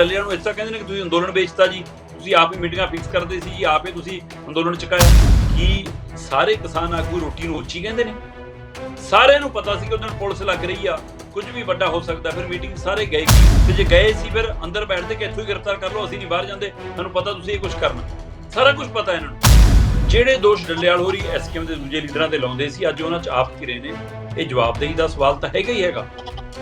ਡੱਲਿਆਂ ਨੂੰ ਇਸ ਤਰ੍ਹਾਂ ਕਹਿੰਦੇ ਨੇ ਕਿ ਤੁਸੀਂ ਅੰਦੋਲਨ ਵੇਚਤਾ ਜੀ, ਤੁਸੀਂ ਆਪ ਹੀ ਮੀਟਿੰਗਾਂ ਫਿਕਸ ਕਰਦੇ ਸੀ ਜੀ ਆਪ ਹੀ ਤੁਸੀਂ ਅੰਦੋਲਨ ਚੁਕਾਇਆ। ਕੀ ਸਾਰੇ ਕਿਸਾਨ ਆਗੂ ਰੋਟੀ ਨੂੰ ਉੱਚੀ ਕਹਿੰਦੇ ਨੇ? ਸਾਰਿਆਂ ਨੂੰ ਪਤਾ ਸੀ ਕਿ ਉਹਨਾਂ ਪੁਲਿਸ ਲੱਗ ਰਹੀ ਆ, ਕੁਝ ਵੀ ਵੱਡਾ ਹੋ ਸਕਦਾ, ਫਿਰ ਮੀਟਿੰਗ ਸਾਰੇ ਗਏ ਤੇ ਜੇ ਗਏ ਸੀ ਫਿਰ ਅੰਦਰ ਬੈਠਦੇ ਕਿ ਇੱਥੋਂ ਹੀ ਗ੍ਰਿਫਤਾਰ ਕਰ ਲਓ, ਅਸੀਂ ਨਹੀਂ ਬਾਹਰ ਜਾਂਦੇ ਤੁਹਾਨੂੰ ਪਤਾ ਤੁਸੀਂ ਇਹ ਕੁਝ ਕਰਨਾ। ਸਾਰਾ ਕੁਝ ਪਤਾ ਇਹਨਾਂ ਨੂੰ। ਜਿਹੜੇ ਦੋਸ਼ ਡੱਲੇਵਾਲ ਹੋਰੀ ਐਸਕੇਐਮ ਦੇ ਦੂਜੇ ਲੀਡਰਾਂ ਤੇ ਲਾਉਂਦੇ ਸੀ, ਅੱਜ ਉਹਨਾਂ 'ਚ ਆਪ ਘਿਰੇ ਨੇ। ਇਹ ਜਵਾਬਦੇਹੀ ਦਾ ਸਵਾਲ ਤਾਂ ਹੈਗਾ ਹੀ ਹੈਗਾ।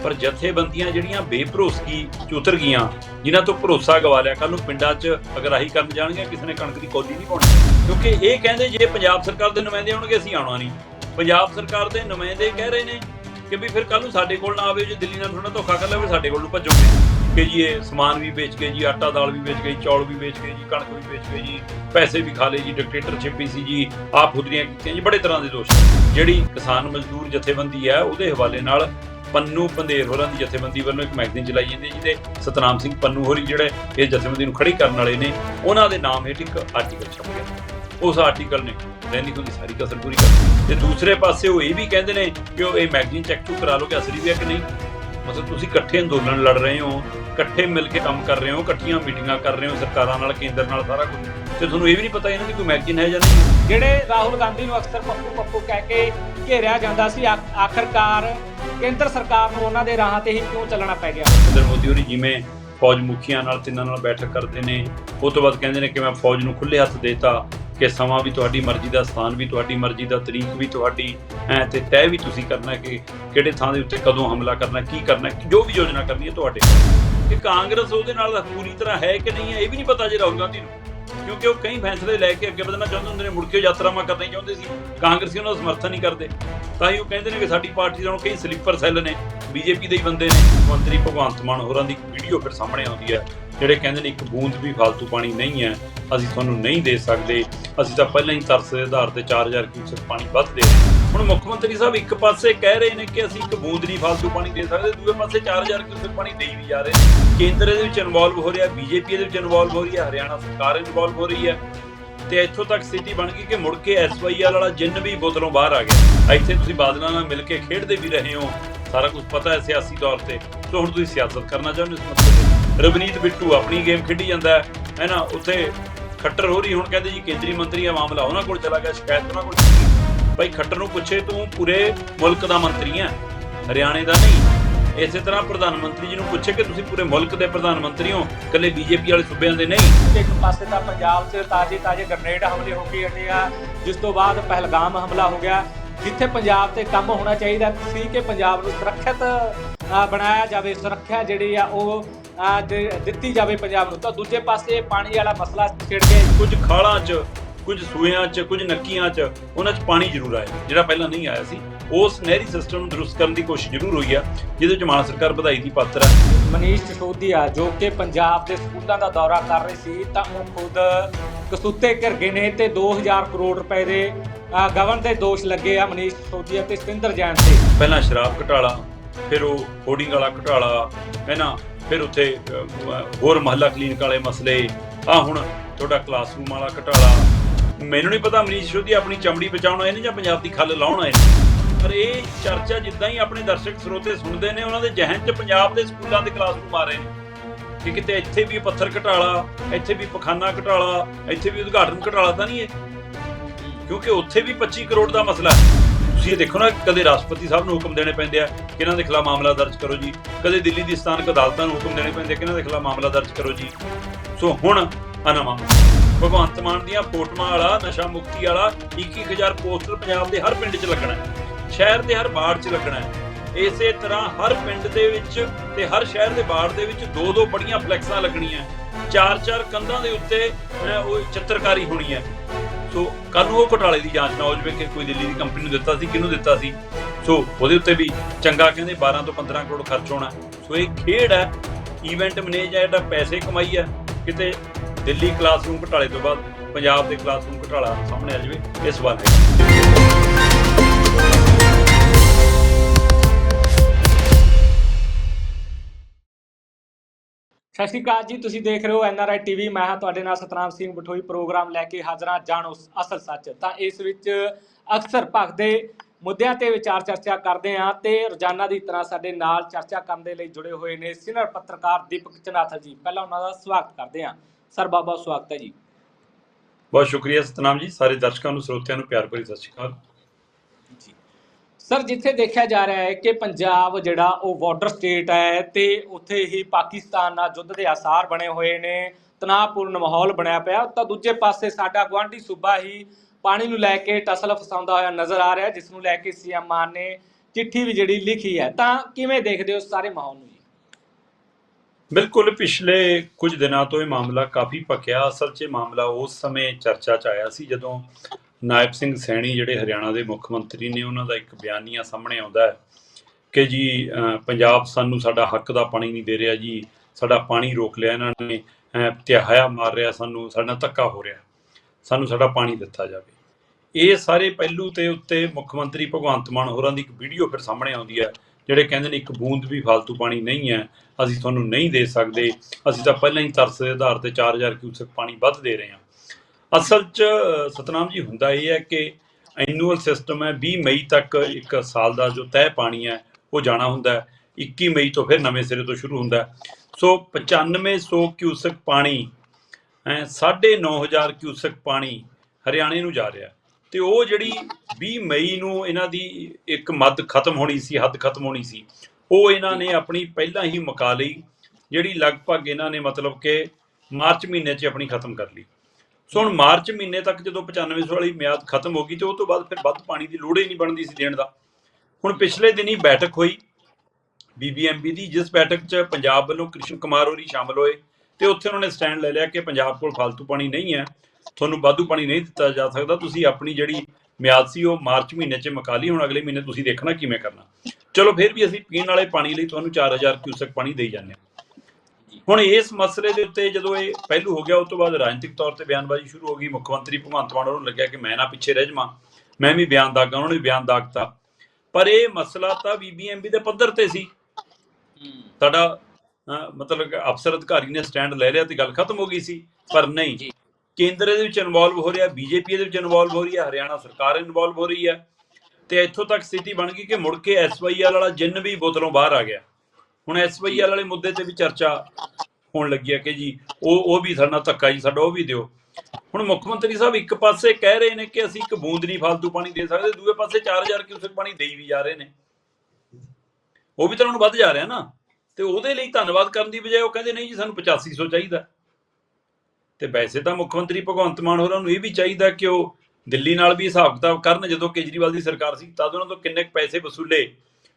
ਪਰ ਜਥੇਬੰਦੀਆਂ ਜਿਹੜੀਆਂ ਬੇਭਰੋਸਗੀ ਚ ਉਤਰ ਗਈਆਂ, ਜਿਨ੍ਹਾਂ ਤੋਂ ਭਰੋਸਾ ਗਵਾ ਲਿਆ ਕੱਲ ਨੂੰ ਪਿੰਡਾਂ 'ਚ ਅਗਰਾਹੀ ਕਰਨ ਜਾਣਗੇ ਕਿਸੇ ਨੇ ਕਣਕ ਦੀ ਕੌਲੀ ਨਹੀਂ ਪਾਉਣੀ। ਕਿਉਂਕਿ ਇਹ ਕਹਿੰਦੇ ਜੇ ਪੰਜਾਬ ਸਰਕਾਰ ਦੇ ਨੁਮਾਇੰਦੇ ਆਉਣਗੇ ਅਸੀਂ ਆਉਣਾ ਨਹੀਂ। ਪੰਜਾਬ ਸਰਕਾਰ ਦੇ ਨੁਮਾਇੰਦੇ ਕਹਿ ਰਹੇ ਨੇ ਕਿ ਵੀ ਫਿਰ ਕੱਲ ਨੂੰ ਸਾਡੇ ਕੋਲ ਨਾ ਆਵੇ, ਜੇ ਦਿੱਲੀ ਨਾਲ ਥੋੜਾ ਧੋਖਾ ਕਰ ਲਵੇ, ਸਾਡੇ ਕੋਲ ਨੂੰ ਭੱਜੋਗੇ। ਕਿ ਜੀ ਇਹ ਸਮਾਨ ਵੀ ਵੇਚ ਗਏ ਜੀ, ਆਟਾ ਦਾਲ ਵੀ ਵੇਚ ਗਏ ਚੌਲ ਵੀ ਵੇਚ ਗਏ ਜੀ, ਕਣਕ ਵੀ ਵੇਚ ਗਏ ਜੀ, ਪੈਸੇ ਵੀ ਖਾ ਲਏ ਜੀ ਡਿਕਟੇਟਰਸ਼ਿਪ ਵੀ ਸੀ ਜੀ, ਆਪ ਖੁਦਰੀਆਂ ਕੀਤੀਆਂ ਜੀ, ਬੜੇ ਤਰ੍ਹਾਂ ਦੇ ਦੋਸ਼। ਜਿਹੜੀ ਕਿਸਾਨ ਮਜ਼ਦੂਰ ਜਥੇਬੰਦੀ ਹੈ, ਉਹਦੇ ਹਵਾਲੇ ਨਾਲ ਪੰਨੂ ਪੰਦੇਰ ਹੋਰਾਂ ਦੀ ਜਥੇਬੰਦੀ ਵੱਲੋਂ ਇੱਕ ਮੈਗਜ਼ੀਨ ਚਲਾਈ ਜਾਂਦੀ ਹੈ ਜਿਹਦੇ ਸਤਨਾਮ ਸਿੰਘ ਪੰਨੂ ਹੋਰੀ ਜਿਹੜੇ ਇਹ ਜਥੇਬੰਦੀ ਨੂੰ ਖੜੀ ਕਰਨ ਵਾਲੇ ਨੇ, ਉਹਨਾਂ ਦੇ ਨਾਮ ਹੇਠ ਇੱਕ ਆਰਟੀਕਲ ਛਪ ਗਿਆ ਉਸ ਆਰਟੀਕਲ ਨੇ ਦੈਨਿਕ ਦੀ ਸਾਰੀ ਕਸਰ ਪੂਰੀ ਕਰ ਤੇ ਦੂਸਰੇ ਪਾਸੇ ਉਹ ਇਹ ਵੀ ਕਹਿੰਦੇ ਨੇ ਕਿ ਉਹ ਇਹ ਮੈਗਜ਼ੀਨ ਚੈੱਕ ਟੂ ਕਰਾ ਲਓ ਕਿ ਅਸਲੀ ਵੀ ਹੈ ਕਿ ਨਹੀਂ। ਮਤਲਬ ਤੁਸੀਂ ਇਕੱਠੇ ਅੰਦੋਲਨ ਲੜ ਰਹੇ ਹੋ ਇਕੱਠੇ ਮਿਲ ਕੇ ਕੰਮ ਕਰ ਰਹੇ ਹੋ ਇਕੱਠੀਆਂ ਮੀਟਿੰਗਾਂ ਕਰ ਰਹੇ ਹੋ ਸਰਕਾਰਾਂ ਨਾਲ ਕੇਂਦਰ ਨਾਲ ਸਾਰਾ ਕੁਝ। ਤੇ ਤੁਹਾਨੂੰ ਇਹ ਵੀ ਨਹੀਂ ਪਤਾ ਇਹਨਾਂ ਦੀ ਕੋਈ ਮੈਗਜ਼ੀਨ ਹੈ ਜਾਂ ਨਹੀਂ। ਜਿਹੜੇ ਰਾਹੁਲ ਗਾਂਧੀ ਨੂੰ ਅਕਸਰ ਪੱਪੂ ਪੱਪੂ ਕਹਿ ਕੇ ਘੇਰਿਆ ਜਾਂਦਾ ਸੀ ਆਖ- ਆਖਰਕਾਰ ਕੇਂਦਰ ਸਰਕਾਰ ਨੂੰ ਉਹਨਾਂ ਦੇ ਰਾਹਾਂ ਤੇ ਹੀ ਕਿਉਂ ਚੱਲਣਾ ਪੈ ਗਿਆ? ਨਰਿੰਦਰ ਮੋਦੀ ਹੋਰੀ ਜਿਵੇਂ ਫੌਜ ਮੁਖੀਆਂ ਨਾਲ ਤਿੰਨਾਂ ਨਾਲ ਬੈਠਕ ਕਰਦੇ ਨੇ ਉਹ ਤੋਂ ਬਾਅਦ ਕਹਿੰਦੇ ਨੇ ਕਿ ਮੈਂ ਫੌਜ ਨੂੰ ਖੁੱਲੇ ਹੱਥ ਦੇਤਾ। ਕਿ ਸਮਾਂ ਵੀ ਤੁਹਾਡੀ ਮਰਜ਼ੀ ਦਾ, ਸਥਾਨ ਵੀ ਤੁਹਾਡੀ ਮਰਜ਼ੀ ਦਾ, ਤਰੀਕ ਵੀ ਤੁਹਾਡੀ, ਹੈ, ਤੇ ਤੈਅ ਵੀ ਤੁਸੀਂ ਕਰਨਾ ਕਿ ਕਿਹੜੇ ਥਾਂ ਦੇ ਉੱਤੇ ਕਦੋਂ ਹਮਲਾ ਕਰਨਾ, ਕੀ ਕਰਨਾ, ਜੋ ਵੀ ਯੋਜਨਾ ਕਰਨੀ ਹੈ ਤੁਹਾਡੇ ਕਿ ਕਾਂਗਰਸ ਉਹਦੇ ਨਾਲ ਪੂਰੀ ਤਰ੍ਹਾਂ ਹੈ ਕਿ ਨਹੀਂ ਹੈ, ਇਹ ਵੀ ਨਹੀਂ ਪਤਾ ਜੇ ਰਾਹੁਲ ਗਾਂਧੀ ਨੂੰ। ਕਿਉਂਕਿ ਉਹ ਕਈ ਫੈਸਲੇ ਲੈ ਕੇ ਅੱਗੇ ਵਧਣਾ ਚਾਹੁੰਦੇ ਹੁੰਦੇ ਨੇ, ਮੁੜ ਕੇ ਯਾਤਰਾਵਾਂ ਕਰਨਾ ਚਾਹੁੰਦੇ ਸੀ। ਕਾਂਗਰਸੀ ਉਹਨਾਂ ਦਾ ਸਮਰਥਨ ਨਹੀਂ ਕਰਦੇ। ਤਾਂ ਹੀ ਉਹ ਕਹਿੰਦੇ ਨੇ ਕਿ ਸਾਡੀ ਪਾਰਟੀ ਦਾ ਨਾਲ ਕਈ ਸਲੀਪਰ ਸੈੱਲ ਨੇ, ਬੀਜੇਪੀ ਦੇ ਹੀ ਬੰਦੇ ਨੇ। ਮੰਤਰੀ ਭਗਵੰਤ ਮਾਨ ਹੋਰਾਂ ਦੀ ਵੀਡੀਓ ਫਿਰ ਸਾਹਮਣੇ ਆਉਂਦੀ ਹੈ। ਜਿਹੜੇ ਕਹਿੰਦੇ ਨੇ ਇੱਕ ਬੂੰਦ ਵੀ ਫालतू ਪਾਣੀ ਨਹੀਂ ਹੈ, ਅਸੀਂ ਤੁਹਾਨੂੰ ਨਹੀਂ ਦੇ ਸਕਦੇ। ਅਸੀਂ ਤਾਂ ਪਹਿਲਾਂ ਹੀ ਤਰਸ ਦੇ ਆਧਾਰ ਤੇ 4000 ਕਿਊਸਕ ਪਾਣੀ ਵੱਧ ਦੇ ਹੁਣ ਮੁੱਖ ਮੰਤਰੀ ਸਾਹਿਬ ਇੱਕ ਪਾਸੇ ਕਹਿ ਰਹੇ ਨੇ ਕਿ ਅਸੀਂ ਇੱਕ ਬੂੰਦ ਨਹੀਂ ਫालतू ਪਾਣੀ ਦੇ ਸਕਦੇ, ਦੂਜੇ ਪਾਸੇ 4000 ਕਿਊਸਕ ਪਾਣੀ ਦੇਈ ਵੀ ਜਾ ਰਹੇ ਕੇਂਦਰ ਦੇ ਵਿੱਚ ਇਨਵੋਲਵ ਹੋ ਰਿਹਾ, ਬੀਜੇਪੀ ਦੇ ਵਿੱਚ ਇਨਵੋਲਵ ਹੋ ਰਹੀ ਹੈ, ਹਰਿਆਣਾ ਸਰਕਾਰ ਇਨਵੋਲਵ ਹੋ ਰਹੀ ਹੈ। ਤੇ ਇੱਥੋਂ ਤੱਕ ਸਥਿਤੀ ਬਣ ਗਈ ਕਿ ਮੁੜ ਕੇ ਐਸਵਾਈਐਲ ਵਾਲਾ ਜਿੰਨ ਵੀ ਬੋਤਲੋਂ ਬਾਹਰ ਆ ਗਿਆ। ਇੱਥੇ ਤੁਸੀਂ ਬਾਦਲਾਂ ਨਾਲ ਮਿਲ ਕੇ ਖੇਡਦੇ ਵੀ ਰਹੇ ਹੋ। ਸਾਰਾ ਕੁਝ ਪਤਾ ਹੈ ਸਿਆਸੀ ਤੌਰ ਤੇ। ਸੋ ਹੁਣ ਤੁਸੀਂ ਸਿਆਸਤ ਕਰਨਾ ਚਾਹੁੰਦੇ ਹੋ ਇਸ ਮਸਲੇ ਤੇ? ਰਵਨੀਤ ਬਿੱਟੂ ਆਪਣੀ ਗੇਮ ਖੇਡੀ ਜਾਂਦਾ ਹੈ। ਹੈ ਨਾ, ਉੱਥੇ ਖੱਟਰ ਹੋ ਰਹੀ, ਹੁਣ ਕਹਿੰਦੇ ਜੀ ਕੇਂਦਰੀ ਮੰਤਰੀ ਆ ਮਾਮਲਾ ਉਹਨਾਂ ਕੋਲ ਚਲਾ ਗਿਆ, ਸ਼ਿਕਾਇਤ ਉਹਨਾਂ ਕੋਲ ਭਾਈ ਖੱਟਰ ਨੂੰ ਪੁੱਛੇ, ਤੂੰ ਪੂਰੇ ਮੁਲਕ ਦਾ ਮੰਤਰੀ ਹੈ? ਹਰਿਆਣੇ ਦਾ ਨਹੀਂ? ਇਸੇ ਤਰ੍ਹਾਂ ਪ੍ਰਧਾਨ ਮੰਤਰੀ ਜੀ ਨੂੰ ਪੁੱਛੇ ਕਿ ਤੁਸੀਂ ਪੂਰੇ ਮੁਲਕ ਦੇ ਪ੍ਰਧਾਨ ਮੰਤਰੀ ਹੋ? ਇਕੱਲੇ ਬੀਜੇਪੀ ਵਾਲੇ ਸੂਬਿਆਂ ਦੇ ਨਹੀਂ। ਇੱਕ ਪਾਸੇ ਤਾਂ ਪੰਜਾਬ 'ਚ ਤਾਜ਼ੇ ਤਾਜ਼ੇ ਗ੍ਰਨੇਡ ਹਮਲੇ ਹੋ ਕੇ ਹਟੇ ਆ, ਜਿਸ ਤੋਂ ਬਾਅਦ ਪਹਿਲਗਾਮ ਹਮਲਾ ਹੋ ਗਿਆ, ਜਿੱਥੇ ਪੰਜਾਬ ਤੇ ਕੰਮ ਹੋਣਾ ਚਾਹੀਦਾ ਸੀ ਕਿ ਪੰਜਾਬ ਨੂੰ ਸੁਰੱਖਿਅਤ ਬਣਾਇਆ ਜਾਵੇ? ਸੁਰੱਖਿਆ ਜਿਹੜੀ ਆ, ਉਹ ਦੇ- ਦਿੱਤੀ ਜਾਵੇ ਪੰਜਾਬ ਨੂੰ ਤਾਂ ਦੂਜੇ ਪਾਸੇ ਪਾਣੀ ਵਾਲਾ ਮਸਲਾ ਛਿੜ ਕੇ ਕੁਝ ਖਾਲਾਂ 'ਚ ਕੁਝ ਸੂਇਆਂ 'ਚ ਕੁਝ ਨੱਕੀਆਂ 'ਚ ਉਹਨਾਂ 'ਚ ਪਾਣੀ ਜ਼ਰੂਰ ਆਇਆ। ਜਿਹੜਾ ਪਹਿਲਾਂ ਨਹੀਂ ਆਇਆ ਸੀ ਉਸ ਨਹਿਰੀ ਸਿਸਟਮ ਨੂੰ ਦਰੁਸਤ ਕਰਨ ਦੀ ਕੋਸ਼ਿਸ਼ ਜ਼ਰੂਰ ਹੋਈ ਆ ਜਿਹਦੇ 'ਚ ਮਾਨ ਸਰਕਾਰ ਵਧਾਈ ਦੀ ਪਾਤਰ ਹੈ ਮਨੀਸ਼ ਸਿਸੋਦੀਆ ਜੋ ਕਿ ਪੰਜਾਬ ਦੇ ਸਕੂਲਾਂ ਦਾ ਦੌਰਾ ਕਰ ਰਹੇ ਸੀ ਤਾਂ ਉਹ ਖੁਦ ਕਸੂਤੇ ਘਿਰ ਗਏ ਨੇ ਤੇ 2000 ਕਰੋੜ ਰੁਪਏ ਦੇ ਗਵਨ ਦੇ ਦੋਸ਼ ਲੱਗੇ ਆ ਮਨੀਸ਼ ਸਿਸੋਦੀਆ ਤੇ ਸਤਿੰਦਰ ਜੈਨ ਤੇ। ਪਹਿਲਾਂ ਸ਼ਰਾਬ ਘਟਾਲਾ ਫਿਰ ਉਹ ਹੋਰਡਿੰਗ ਵਾਲਾ ਘਟਾਲਾ, ਹੈ ਨਾ? ਫਿਰ ਉੱਥੇ ਹੋਰ ਮਹੱਲਾ ਕਲੀਨਿਕ ਵਾਲੇ ਮਸਲੇ ਆ ਹੁਣ ਤੁਹਾਡਾ ਕਲਾਸਰੂਮ ਵਾਲਾ ਘਟਾਲਾ। ਮੈਨੂੰ ਨਹੀਂ ਪਤਾ ਮਨੀਸ਼ ਸ਼ੋਧੀ ਆਪਣੀ ਚਮੜੀ ਬਚਾਉਣ ਆਏ ਨੇ ਜਾਂ ਪੰਜਾਬ ਦੀ ਖੱਲ ਲਾਉਣ ਆਏ ਨੇ। ਪਰ ਇਹ ਚਰਚਾ ਜਿੱਦਾਂ ਹੀ ਆਪਣੇ ਦਰਸ਼ਕ ਸਰੋਤੇ ਸੁਣਦੇ ਨੇ, ਉਹਨਾਂ ਦੇ ਜਹਨ 'ਚ ਪੰਜਾਬ ਦੇ ਸਕੂਲਾਂ ਦੇ ਕਲਾਸਰੂਮ ਆ ਰਹੇ ਨੇ। ਕਿ ਕਿਤੇ ਇੱਥੇ ਵੀ ਪੱਥਰ ਘਟਾਲਾ, ਇੱਥੇ ਵੀ ਪਖਾਨਾ ਘਟਾਲਾ, ਇੱਥੇ ਵੀ ਉਦਘਾਟਨ ਘਟਾਲਾ ਤਾਂ ਨਹੀਂ ਇਹ? ਕਿਉਂਕਿ ਉੱਥੇ ਵੀ 25 ਕਰੋੜ ਦਾ ਮਸਲਾ ਹੈ। ਤੁਸੀਂ ਇਹ ਦੇਖੋ ਨਾ, ਕਦੇ ਰਾਸ਼ਟਰਪਤੀ ਸਾਹਿਬ ਨੂੰ ਹੁਕਮ ਦੇਣੇ ਪੈਂਦੇ ਆ ਕਿ ਇਹਨਾਂ ਦੇ ਖਿਲਾਫ ਮਾਮਲਾ ਦਰਜ ਕਰੋ ਜੀ। ਕਦੇ ਦਿੱਲੀ ਦੀ ਸਥਾਨਕ ਅਦਾਲਤਾਂ ਨੂੰ ਹੁਕਮ ਦੇਣੇ ਪੈਂਦੇ ਕਿ ਇਹਨਾਂ ਦੇ ਖਿਲਾਫ ਮਾਮਲਾ ਦਰਜ ਕਰੋ ਜੀ। ਸੋ ਹੁਣ ਅਨਵਾ ਭਗਵੰਤ ਮਾਨ ਦੀਆਂ ਫੋਟੋਆਂ ਵਾਲਾ, ਨਸ਼ਾ ਮੁਕਤੀ ਵਾਲਾ 21000 ਪੋਸਟਰ ਪੰਜਾਬ ਦੇ ਹਰ ਪਿੰਡ 'ਚ ਲੱਗਣਾ ਹੈ। ਸ਼ਹਿਰ ਦੇ ਹਰ ਬਾੜ 'ਚ ਲੱਗਣਾ ਹੈ। ਇਸੇ ਤਰ੍ਹਾਂ ਹਰ ਪਿੰਡ ਦੇ ਵਿੱਚ ਤੇ ਹਰ ਸ਼ਹਿਰ ਦੇ ਬਾੜ ਦੇ ਵਿੱਚ ਦੋ ਦੋ ਬੜੀਆਂ ਫਲੈਕਸਾਂ ਲੱਗਣੀਆਂ ਚਾਰ ਚਾਰ ਕੰਧਾਂ ਦੇ ਉੱਤੇ ਉਹ ਚਿੱਤਰਕਾਰੀ ਹੋਣੀ ਹੈ। ਸੋ ਕੱਲ ਨੂੰ ਉਹ ਘੁਟਾਲੇ ਦੀ ਜਾਂਚ ਨਾ ਹੋ ਜਾਵੇ ਕਿ ਕੋਈ ਦਿੱਲੀ ਦੀ ਕੰਪਨੀ ਨੂੰ ਦਿੱਤਾ ਸੀ, ਕਿਹਨੂੰ ਦਿੱਤਾ ਸੀ। ਸੋ ਉਹਦੇ ਉੱਤੇ ਵੀ ਚੰਗਾ ਕਹਿੰਦੇ 12 ਤੋਂ 15 ਕਰੋੜ ਖਰਚ ਹੋਣਾ। ਸੋ ਇਹ ਖੇਡ ਹੈ ਇਵੈਂਟ ਮੈਨੇਜ ਹੈ ਜਿਹੜਾ ਪੈਸੇ ਕਮਾਈ ਹੈ। ਕਿਤੇ ਦਿੱਲੀ ਕਲਾਸਰੂਮ ਘੁਟਾਲੇ ਤੋਂ ਬਾਅਦ ਪੰਜਾਬ ਦੇ ਕਲਾਸਰੂਮ ਘੁਟਾਲਾ ਸਾਹਮਣੇ ਆ ਜਾਵੇ, ਇਹ ਸਵਾਲ ਹੈ। ਸਤਿ ਸ਼੍ਰੀ ਅਕਾਲ ਜੀ ਤੁਸੀਂ ਦੇਖ ਰਹੇ ਹੋ ਐਨਆਰਆਈ ਟੀਵੀ। ਮੈਂ ਹਾਂ ਤੁਹਾਡੇ ਨਾਲ ਸਤਨਾਮ ਸਿੰਘ ਬਠੋਈ। ਪ੍ਰੋਗਰਾਮ ਲੈ ਕੇ ਹਾਜ਼ਰਾਂ ਜਾਣੋ ਅਸਲ ਸੱਚ। ਤਾਂ ਇਸ ਵਿੱਚ ਅਕਸਰ ਭਖਦੇ ਮੁੱਦਿਆਂ ਤੇ ਵਿਚਾਰ ਚਰਚਾ ਕਰਦੇ ਹਾਂ ਤੇ ਰੋਜ਼ਾਨਾ ਦੀ ਤਰ੍ਹਾਂ ਸਾਡੇ ਨਾਲ ਚਰਚਾ ਕਰਨ ਦੇ ਲਈ ਜੁੜੇ ਹੋਏ ਨੇ ਸੀਨੀਅਰ ਪੱਤਰਕਾਰ ਦੀਪਕ ਚਨਾਥਲ ਜੀ। ਪਹਿਲਾਂ ਉਹਨਾਂ ਦਾ ਸਵਾਗਤ ਕਰਦੇ ਹਾਂ। ਸਰ ਬਾਬਾ ਸਵਾਗਤ ਹੈ ਜੀ। ਬਹੁਤ ਸ਼ੁਕਰੀਆ ਸਤਨਾਮ ਜੀ। ਸਾਰੇ ਦਰਸ਼ਕਾਂ ਨੂੰ ਸਰੋਤਿਆਂ ਨੂੰ ਪਿਆਰ ਭਰੀ ਸਤਿ ਸ਼੍ਰੀ ਅਕਾਲ। ਜੀ। ਸਰ ਜਿੱਥੇ ਦੇਖਿਆ ਜਾ ਰਿਹਾ ਹੈ ਕਿ ਪੰਜਾਬ ਜਿਹੜਾ ਉਹ ਬਾਰਡਰ ਸਟੇਟ ਹੈ ਤੇ ਉੱਥੇ ਹੀ ਪਾਕਿਸਤਾਨ ਨਾਲ ਯੁੱਧ ਦੇ ਆਸਾਰ ਬਣੇ ਹੋਏ ਨੇ, ਤਣਾਅਪੂਰਨ ਮਾਹੌਲ ਬਣਿਆ ਪਿਆ। ਤਾਂ ਦੂਜੇ ਪਾਸੇ ਸਾਡਾ ਗੁਆਂਢੀ ਸੂਬਾ ਹੀ ਪਾਣੀ ਨੂੰ ਲੈ ਕੇ ਟਸਲ ਫਸਾਉਂਦਾ ਹੋਇਆ ਨਜ਼ਰ ਆ ਰਿਹਾ, ਜਿਸ ਨੂੰ ਲੈ ਕੇ ਸੀਐਮ ਮਾਨ ਨੇ ਚਿੱਠੀ ਵੀ ਜਿਹੜੀ ਲਿਖੀ ਹੈ। ਤਾਂ ਕਿਵੇਂ ਦੇਖਦੇ ਹੋ ਇਸ ਸਾਰੇ ਮਾਹੌਲ ਨੂੰ ਬਿਲਕੁਲ, ਪਿਛਲੇ ਕੁਝ ਦਿਨਾਂ ਤੋਂ ਇਹ ਮਾਮਲਾ ਕਾਫੀ ਪੱਕਿਆ ਅਸਲ 'ਚ ਇਹ ਮਾਮਲਾ ਉਸ ਸਮੇਂ ਚਰਚਾ 'ਚ ਆਇਆ ਸੀ, ਜਦੋਂ ਨਾਇਬ ਸਿੰਘ ਸੈਣੀ ਜਿਹੜੇ ਹਰਿਆਣਾ ਦੇ ਮੁੱਖ ਮੰਤਰੀ ਨੇ, ਉਹਨਾਂ ਦਾ ਇੱਕ ਬਿਆਨੀਆ ਸਾਹਮਣੇ ਆਉਂਦਾ ਹੈ ਕਿ ਜੀ ਪੰਜਾਬ ਸਾਨੂੰ ਸਾਡਾ ਹੱਕ ਦਾ ਪਾਣੀ ਨਹੀਂ ਦੇ ਰਿਹਾ ਜੀ, ਸਾਡਾ ਪਾਣੀ ਰੋਕ ਲਿਆ ਇਹਨਾਂ ਨੇ ਤਿਹਾਇਆ ਮਾਰ ਰਿਹਾ ਸਾਨੂੰ, ਸਾਡੇ ਨਾਲ ਧੱਕਾ ਹੋ ਰਿਹਾ, ਸਾਨੂੰ ਸਾਡਾ ਪਾਣੀ ਦਿੱਤਾ ਜਾਵੇ। ਇਹ ਸਾਰੇ ਪਹਿਲੂ ਤੇ ਉੱਤੇ ਮੁੱਖ ਮੰਤਰੀ ਭਗਵੰਤ ਮਾਨ ਹੋਰਾਂ ਦੀ ਇੱਕ ਵੀਡੀਓ ਫਿਰ ਸਾਹਮਣੇ ਆਉਂਦੀ ਹੈ, ਜਿਹੜੇ ਕਹਿੰਦੇ ਨੇ ਇੱਕ ਬੂੰਦ ਵੀ ਫालतू ਪਾਣੀ ਨਹੀਂ ਹੈ, ਅਸੀਂ ਤੁਹਾਨੂੰ ਨਹੀਂ ਦੇ ਸਕਦੇ, ਅਸੀਂ ਤਾਂ ਪਹਿਲਾਂ ਹੀ ਤਰਸ ਦੇ ਆਧਾਰ ਤੇ 4000 ਕਿਊਸਕ ਪਾਣੀ ਵੱਧ ਦੇ ਰਹੇ ਹਾਂ। ਅਸਲ 'ਚ, ਸਤਨਾਮ ਜੀ, ਹੁੰਦਾ ਇਹ ਹੈ ਕਿ ਐਨੂਅਲ ਸਿਸਟਮ ਹੈ 20 ਮਈ ਤੱਕ ਇੱਕ ਸਾਲ ਦਾ ਜੋ ਤੈਅ ਪਾਣੀ ਹੈ, ਉਹ ਜਾਣਾ ਹੁੰਦਾ ਹੈ। 21 ਮਈ ਤੋਂ ਫਿਰ ਨਵੇਂ ਸਿਰੇ ਤੋਂ ਸ਼ੁਰੂ ਹੁੰਦਾ ਹੈ। ਸੋ 9500 ਕਿਊਸਕ ਪਾਣੀ, ਹੈ 9500 ਕਿਊਸਕ ਪਾਣੀ ਹਰਿਆਣੇ ਨੂੰ ਜਾ ਰਿਹਾ ਤੇ ਉਹ ਜਿਹੜੀ 20 ਮਈ ਨੂੰ ਇਹਨਾਂ ਦੀ ਇੱਕ ਮੱਦ ਖਤਮ ਹੋਣੀ ਸੀ, ਹੱਦ ਖਤਮ ਹੋਣੀ ਸੀ, ਉਹ ਇਹਨਾਂ ਨੇ ਆਪਣੀ ਪਹਿਲਾਂ ਹੀ ਮੁਕਾ ਲਈ, ਜਿਹੜੀ ਲਗਭਗ ਇਹਨਾਂ ਨੇ ਮਤਲਬ ਕਿ ਮਾਰਚ ਮਹੀਨੇ 'ਚ ਆਪਣੀ ਖਤਮ ਕਰ ਲਈ। ਸੋ ਹੁਣ ਮਾਰਚ ਮਹੀਨੇ ਤੱਕ ਜਦੋਂ 9500 ਵਾਲੀ ਮਿਆਦ ਖਤਮ ਹੋ ਗਈ ਤੇ ਉਹ ਤੋਂ ਬਾਅਦ ਫਿਰ ਵੱਧ ਪਾਣੀ ਦੀ ਲੋੜ ਹੀ ਨਹੀਂ ਬਣਦੀ ਸੀ ਦੇਣ ਦਾ। ਹੁਣ ਪਿਛਲੇ ਦਿਨੀ ਬੈਠਕ ਹੋਈ ਬੀਬੀਐਮਬੀ ਦੀ, ਜਿਸ ਬੈਠਕ 'ਚ ਪੰਜਾਬ ਵੱਲੋਂ ਕ੍ਰਿਸ਼ਨ ਕੁਮਾਰ ਹੋਰੀ ਸ਼ਾਮਲ ਹੋਏ ਤੇ ਉੱਥੇ ਉਹਨਾਂ ਨੇ ਸਟੈਂਡ ਲੈ ਲਿਆ ਕਿ ਪੰਜਾਬ ਕੋਲ ਫालतू ਪਾਣੀ ਨਹੀਂ ਹੈ, ਤੁਹਾਨੂੰ ਵਾਧੂ ਪਾਣੀ ਨਹੀਂ ਦਿੱਤਾ ਜਾ ਸਕਦਾ, ਤੁਸੀਂ ਆਪਣੀ ਜਿਹੜੀ ਮਿਆਦ ਸੀ ਉਹ ਮਾਰਚ ਮਹੀਨੇ 'ਚ ਮੁਕਾ ਲਈ, ਹੁਣ ਅਗਲੇ ਮਹੀਨੇ ਤੁਸੀਂ ਦੇਖਣਾ ਕਿਵੇਂ ਕਰਨਾ। ਚਲੋ ਫਿਰ ਵੀ ਅਸੀਂ ਪੀਣ ਵਾਲੇ ਪਾਣੀ ਲਈ ਤੁਹਾਨੂੰ 4000 ਕਿਊਸਕ ਪਾਣੀ ਦੇਈ ਜਾਂਦੇ ਹਾਂ। ਹੁਣ ਇਸ ਮਸਲੇ ਦੇ ਉੱਤੇ ਜਦੋਂ ਇਹ ਪਹਿਲੂ ਹੋ ਗਿਆ ਉਸ ਤੋਂ ਬਾਅਦ ਰਾਜਨੀਤਿਕ ਤੌਰ ਤੇ ਬਿਆਨਬਾਜ਼ੀ ਸ਼ੁਰੂ ਹੋ ਗਈ। ਮੁੱਖ ਮੰਤਰੀ ਭਗਵੰਤ ਮਾਨ ਨੂੰ ਲੱਗਿਆ ਕਿ ਮੈਂ ਨਾ ਪਿੱਛੇ ਰਹਿ ਜਾਵਾਂ। ਮੈਂ ਵੀ ਬਿਆਨ ਦਾਗਾ ਉਹਨਾਂ ਨੇ ਵੀ ਬਿਆਨ ਦਾਗਤਾ। ਪਰ ਇਹ ਮਸਲਾ ਤਾਂ ਬੀਬੀਐਮਬੀ ਦੇ ਪੱਧਰ ਤੇ ਸੀ। ਸਾਡਾ ਮਤਲਬ ਅਫਸਰ ਅਧਿਕਾਰੀ ਨੇ ਸਟੈਂਡ ਲੈ ਲਿਆ ਤੇ ਗੱਲ ਖਤਮ ਹੋ ਗਈ ਸੀ। ਪਰ ਨਹੀਂ। ਕੇਂਦਰ ਇਹਦੇ ਵਿੱਚ ਇਨਵੋਲਵ ਹੋ ਰਿਹਾ ਬੀਜੇਪੀ ਇਹਦੇ ਵਿੱਚ ਇਨਵੋਲਵ ਹੋ ਰਹੀ ਹੈ ਹਰਿਆਣਾ ਸਰਕਾਰ ਇਨਵੋਲਵ ਹੋ ਰਹੀ ਹੈ। ਤੇ ਇੱਥੋਂ ਤੱਕ ਸਥਿਤੀ ਬਣ ਗਈ ਕਿ ਮੁੜ ਕੇ ਐਸਵਾਈਐਲ ਵਾਲਾ ਜਿੰਨ ਵੀ ਬੋਤਲੋਂ ਬਾਹਰ ਆ ਗਿਆ। ਹੁਣ ਐਸਵਾਈਐਲ ਵਾਲੇ ਮੁੱਦੇ ਤੇ ਵੀ ਚਰਚਾ ਹੋਣ ਲੱਗੀ ਹੈ ਕਿ ਜੀ, ਉਹ ਉਹ ਵੀ ਸਾਡਾ ਧੱਕਾ ਜੀ, ਸਾਡਾ ਉਹ ਵੀ ਦਿਓ। ਹੁਣ ਮੁੱਖ ਮੰਤਰੀ ਸਾਹਿਬ ਇੱਕ ਪਾਸੇ ਕਹਿ ਰਹੇ ਨੇ ਕਿ ਅਸੀਂ ਇੱਕ ਬੂੰਦ ਨਹੀਂ ਫालतू ਪਾਣੀ ਦੇ ਸਕਦੇ, ਦੂਏ ਪਾਸੇ 4000 ਕਿਊਸਕ ਪਾਣੀ ਦੇਈ ਵੀ ਜਾ ਰਹੇ ਨੇ। ਉਹ ਵੀ ਤਾਂ ਉਹਨਾਂ ਨੂੰ ਵੱਧ ਜਾ ਰਿਹਾ ਨਾ। ਤੇ ਉਹਦੇ ਲਈ ਧੰਨਵਾਦ ਕਰਨ ਦੀ ਬਜਾਏ ਉਹ ਕਹਿੰਦੇ, ਨਹੀਂ ਜੀ, ਸਾਨੂੰ 8500 ਚਾਹੀਦਾ। ਤੇ ਵੈਸੇ ਤਾਂ ਮੁੱਖ ਮੰਤਰੀ ਭਗਵੰਤ ਮਾਨ ਹੋਰਾਂ ਨੂੰ ਇਹ ਵੀ ਚਾਹੀਦਾ ਕਿ ਉਹ ਦਿੱਲੀ ਨਾਲ ਵੀ ਹਿਸਾਬ ਕਿਤਾਬ ਕਰਨ, ਜਦੋਂ ਕੇਜਰੀਵਾਲ ਦੀ ਸਰਕਾਰ ਸੀ, ਤਦ ਉਹਨਾਂ ਤੋਂ ਕਿੰਨੇ ਕੁ ਪੈਸੇ ਵਸੂਲੇ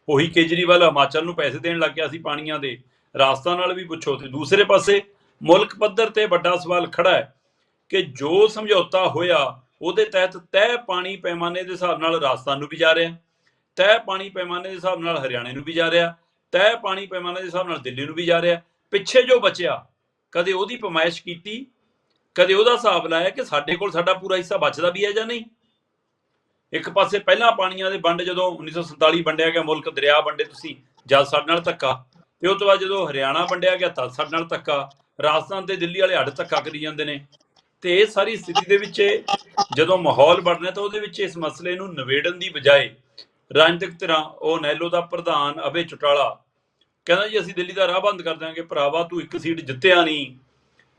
ਉਹੀ ਕੇਜਰੀਵਾਲ ਹਿਮਾਚਲ ਨੂੰ ਪੈਸੇ ਦੇਣ ਲੱਗ ਗਿਆ ਸੀ ਪਾਣੀਆਂ ਦੇ। ਰਾਜਸਥਾਨ ਨਾਲ ਵੀ ਪੁੱਛੋ ਤੇ ਦੂਸਰੇ ਪਾਸੇ ਮੁਲਕ ਪੱਧਰ ਤੇ ਵੱਡਾ ਸਵਾਲ ਖੜਾ ਹੈ ਕਿ ਜੋ ਸਮਝੌਤਾ ਹੋਇਆ, ਉਹਦੇ ਤਹਿਤ ਤੈਅ ਪਾਣੀ ਪੈਮਾਨੇ ਦੇ ਹਿਸਾਬ ਨਾਲ ਰਾਜਸਥਾਨ ਨੂੰ ਵੀ ਜਾ ਰਿਹਾ ਤੈਅ ਪਾਣੀ ਪੈਮਾਨੇ ਦੇ ਹਿਸਾਬ ਨਾਲ ਹਰਿਆਣੇ ਨੂੰ ਵੀ ਜਾ ਰਿਹਾ ਤੈਅ ਪਾਣੀ ਪੈਮਾਨੇ ਦੇ ਹਿਸਾਬ ਨਾਲ ਦਿੱਲੀ ਨੂੰ ਵੀ ਜਾ ਰਿਹਾ। ਪਿੱਛੇ ਜੋ ਬਚਿਆ, ਕਦੇ ਉਹਦੀ ਪਮਾਇਸ਼ ਕੀਤੀ, ਕਦੇ ਉਹਦਾ ਹਿਸਾਬ ਲਾਇਆ ਕਿ ਸਾਡੇ ਕੋਲ ਸਾਡਾ ਪੂਰਾ ਹਿੱਸਾ ਬਚਦਾ ਵੀ ਹੈ ਜਾਂ ਨਹੀਂ? ਇੱਕ ਪਾਸੇ ਪਹਿਲਾਂ ਪਾਣੀਆਂ ਦੇ ਵੰਡ ਜਦੋਂ 1947 ਵੰਡਿਆ ਗਿਆ ਮੁਲਕ ਦਰਿਆ ਵੰਡੇ ਤੁਸੀਂ ਜਦ ਸਾਡੇ ਨਾਲ ਧੱਕਾ, ਤੇ ਉਸ ਤੋਂ ਬਾਅਦ ਜਦੋਂ ਹਰਿਆਣਾ ਵੰਡਿਆ ਗਿਆ ਤਾਂ ਸਾਡੇ ਨਾਲ ਧੱਕਾ, ਰਾਜਸਥਾਨ ਤੇ ਦਿੱਲੀ ਵਾਲੇ ਹੱਡ ਧੱਕਾ ਕਰੀ ਜਾਂਦੇ ਨੇ। ਤੇ ਇਹ ਸਾਰੀ ਸਥਿਤੀ ਦੇ ਵਿੱਚ ਜਦੋਂ ਮਾਹੌਲ ਬਣਨਾ ਤਾਂ ਉਹਦੇ ਵਿੱਚ ਇਸ ਮਸਲੇ ਨੂੰ ਨਿਬੇੜਨ ਦੀ ਬਜਾਏ ਰਾਜਨੀਤਿਕ ਧਿਰਾਂ, ਉਹ ਨੈਲੋ ਦਾ ਪ੍ਰਧਾਨ ਅਬੇ ਚੁਟਾਲਾ ਕਹਿੰਦਾ ਜੀ, ਅਸੀਂ ਦਿੱਲੀ ਦਾ ਰਾਹ ਬੰਦ ਕਰ ਦਾਂਗੇ ਭਰਾਵਾ ਤੂੰ ਇੱਕ ਸੀਟ ਜਿੱਤਿਆ ਨਹੀਂ,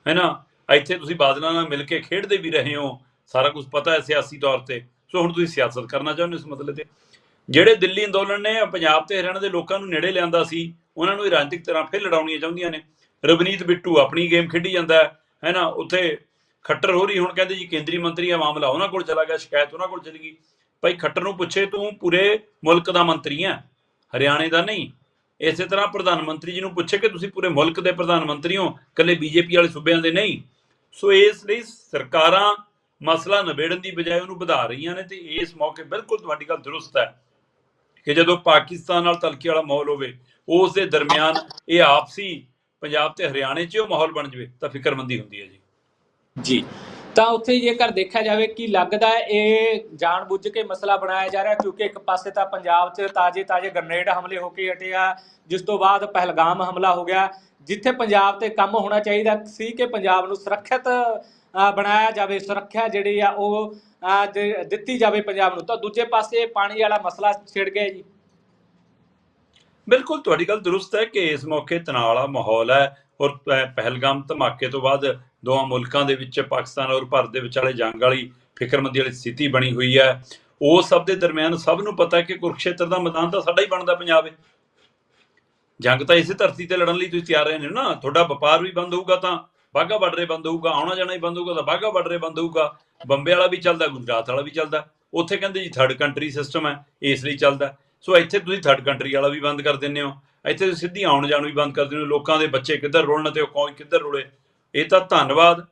ਹੈਨਾ? ਇੱਥੇ ਤੁਸੀਂ ਬਾਦਲਾਂ ਨਾਲ ਮਿਲ ਕੇ ਖੇਡਦੇ ਵੀ ਰਹੇ ਹੋ, ਸਾਰਾ ਕੁਝ ਪਤਾ ਹੈ ਸਿਆਸੀ ਤੌਰ ਤੇ। ਸੋ ਹੁਣ ਤੁਸੀਂ ਸਿਆਸਤ ਕਰਨਾ ਚਾਹੁੰਦੇ ਹੋ ਇਸ ਮਸਲੇ ਤੇ। ਜਿਹੜੇ ਦਿੱਲੀ ਅੰਦੋਲਨ ਨੇ ਪੰਜਾਬ ਤੇ ਹਰਿਆਣਾ ਦੇ ਲੋਕਾਂ ਨੂੰ ਨੇੜੇ ਲਿਆਂਦਾ ਸੀ, ਉਹਨਾਂ ਨੂੰ ਰਾਜਨੀਤਿਕ ਤਰ੍ਹਾਂ ਫਿਰ ਲੜਾਉਣੀਆਂ ਚਾਹੁੰਦੀਆਂ ਨੇ। ਰਵਨੀਤ ਬਿੱਟੂ ਆਪਣੀ ਗੇਮ ਖੇਡੀ ਜਾਂਦਾ ਹੈ ਨਾ ਉੱਥੇ ਖੱਟਰ ਹੋ ਰਹੀ, ਹੁਣ ਕਹਿੰਦੇ ਜੀ ਕੇਂਦਰੀ ਮੰਤਰੀ ਆ, ਮਾਮਲਾ ਉਹਨਾਂ ਕੋਲ ਚਲਾ ਗਿਆ, ਸ਼ਿਕਾਇਤ ਉਹਨਾਂ ਕੋਲ ਚਲੀ ਗਈ। ਭਾਈ ਖੱਟਰ ਨੂੰ ਪੁੱਛੇ, ਤੂੰ ਪੂਰੇ ਮੁਲਕ ਦਾ ਮੰਤਰੀ ਆ ਹਰਿਆਣੇ ਦਾ ਨਹੀਂ? ਇਸੇ ਤਰ੍ਹਾਂ ਪ੍ਰਧਾਨ ਮੰਤਰੀ ਜੀ ਨੂੰ ਪੁੱਛੇ ਕਿ ਤੁਸੀਂ ਪੂਰੇ ਮੁਲਕ ਦੇ ਪ੍ਰਧਾਨ ਮੰਤਰੀ ਹੋ? ਇਕੱਲੇ ਬੀਜੇਪੀ ਵਾਲੇ ਸੂਬਿਆਂ ਦੇ ਨਹੀਂ? ਸੋ ਇਸ ਲਈ ਸਰਕਾਰਾਂ ਮਸਲਾ ਨਿਬੇੜਨ ਦੀ ਬਜਾਏ ਉਹਨੂੰ ਵਧਾ ਰਹੀਆਂ ਨੇ ਤੇ ਇਸ ਮੌਕੇ ਬਿਲਕੁਲ ਤੁਹਾਡੀ ਗੱਲ ਦਰੁਸਤ ਹੈ ਕਿ ਜਦੋਂ ਪਾਕਿਸਤਾਨ ਨਾਲ ਤਲਖੀ ਵਾਲਾ ਮਾਹੌਲ ਹੋਵੇ, ਉਸ ਦੇ ਦਰਮਿਆਨ ਇਹ ਆਪਸੀ ਪੰਜਾਬ ਤੇ ਹਰਿਆਣੇ 'ਚ ਉਹ ਮਾਹੌਲ ਬਣ ਜਵੇ, ਤਾਂ ਫਿਕਰਮੰਦੀ ਹੁੰਦੀ ਹੈ ਜੀ। ਜੀ। ਤਾਂ ਉੱਥੇ ਜੇਕਰ ਦੇਖਿਆ ਜਾਵੇ ਕਿ ਲੱਗਦਾ ਹੈ ਇਹ ਜਾਣਬੁੱਝ ਕੇ ਮਸਲਾ ਬਣਾਇਆ ਜਾ ਰਿਹਾ, ਕਿਉਂਕਿ ਇੱਕ ਪਾਸੇ ਤਾਂ ਪੰਜਾਬ 'ਚ ਤਾਜ਼ੇ-ਤਾਜ਼ੇ ਗ੍ਰਨੇਡ ਹਮਲੇ ਹੋ ਕੇ ਹਟੇ ਆ, ਜਿਸ ਤੋਂ ਬਾਅਦ ਪਹਿਲਗਾਮ ਹਮਲਾ ਹੋ ਗਿਆ, ਜਿੱਥੇ ਪੰਜਾਬ ਤੇ ਕੰਮ ਹੋਣਾ ਚਾਹੀਦਾ ਸੀ ਕਿ ਪੰਜਾਬ ਨੂੰ ਸੁਰੱਖਿਅਤ ਬਣਾਇਆ ਜਾਵੇ, ਸੁਰੱਖਿਆ ਜਿਹੜੀ ਆ ਉਹ ਦਿੱਤੀ ਜਾਵੇ ਪੰਜਾਬ ਨੂੰ। ਤਾਂ ਦੂਜੇ ਪਾਸੇ ਪਾਣੀ ਵਾਲਾ ਮਸਲਾ ਛਿੜ ਗਿਆ ਜੀ। ਬਿਲਕੁਲ, ਤੁਹਾਡੀ ਗੱਲ ਦਰੁਸਤ ਹੈ ਕਿ ਇਸ ਮੌਕੇ ਤਣਾਅ ਵਾਲਾ ਮਾਹੌਲ ਹੈ ਔਰ ਪਹਿਲਗਾਮ ਧਮਾਕੇ ਤੋਂ ਬਾਅਦ ਦੋਵਾਂ ਮੁਲਕਾਂ ਦੇ ਵਿੱਚ, ਪਾਕਿਸਤਾਨ ਔਰ ਭਾਰਤ ਦੇ ਵਿਚਾਲੇ ਜੰਗ ਵਾਲੀ ਫਿਕਰਮੰਦੀ ਵਾਲੀ ਸਥਿਤੀ ਬਣੀ ਹੋਈ ਹੈ। ਉਹ ਸਭ ਦੇ ਦਰਮਿਆਨ ਸਭ ਨੂੰ ਪਤਾ ਹੈ ਕਿ ਕੁਰਕਸ਼ੇਤਰ ਦਾ ਮੈਦਾਨ ਤਾਂ ਸਾਡਾ ਹੀ ਬਣਦਾ ਪੰਜਾਬ ਹੈ ਜੰਗ ਤਾਂ ਇਸੇ ਧਰਤੀ ਤੇ ਲੜਨ ਲਈ ਤੁਸੀਂ ਤਿਆਰ ਰਹੇ ਨੇ ਨਾ। ਤੁਹਾਡਾ ਵਪਾਰ ਵੀ ਬੰਦ ਹੋਊਗਾ ਤਾਂ ਬਾਗਾ ਬਾਰਡਰੇ ਬੰਦ ਹੋਊਗਾ, ਆਉਣਾ ਜਾਣਾ ਹੀ ਬੰਦ ਹੋਊਗਾ ਤਾਂ ਬਾਗਾ ਬਾਰਡਰੇ ਬੰਦ ਹੋਊਗਾ। ਬੰਬੇ ਵਾਲਾ ਵੀ ਚੱਲਦਾ, ਗੁਜਰਾਤ ਵਾਲਾ ਵੀ ਚੱਲਦਾ। ਉੱਥੇ ਕਹਿੰਦੇ ਜੀ ਥਰਡ ਕੰਟਰੀ ਸਿਸਟਮ ਹੈ, ਇਸ ਲਈ ਚੱਲਦਾ। ਸੋ ਇੱਥੇ ਤੁਸੀਂ ਥਰਡ ਕੰਟਰੀ ਵਾਲਾ ਵੀ ਬੰਦ ਕਰ ਦਿੰਦੇ ਹੋ। ਇੱਥੇ ਤੁਸੀਂ ਸਿੱਧੀ ਆਉਣ ਜਾਣ ਵੀ ਬੰਦ ਕਰ ਦਿੰਦੇ ਹੋ। ਲੋਕਾਂ ਦੇ ਬੱਚੇ ਕਿੱਧਰ ਰੁਲਣ ਤੇ ਉਹ ਕੌਣ ਕਿੱਧਰ ਰੁਲੇ। ਇਹ ਤਾਂ ਧੰਨਵਾਦ।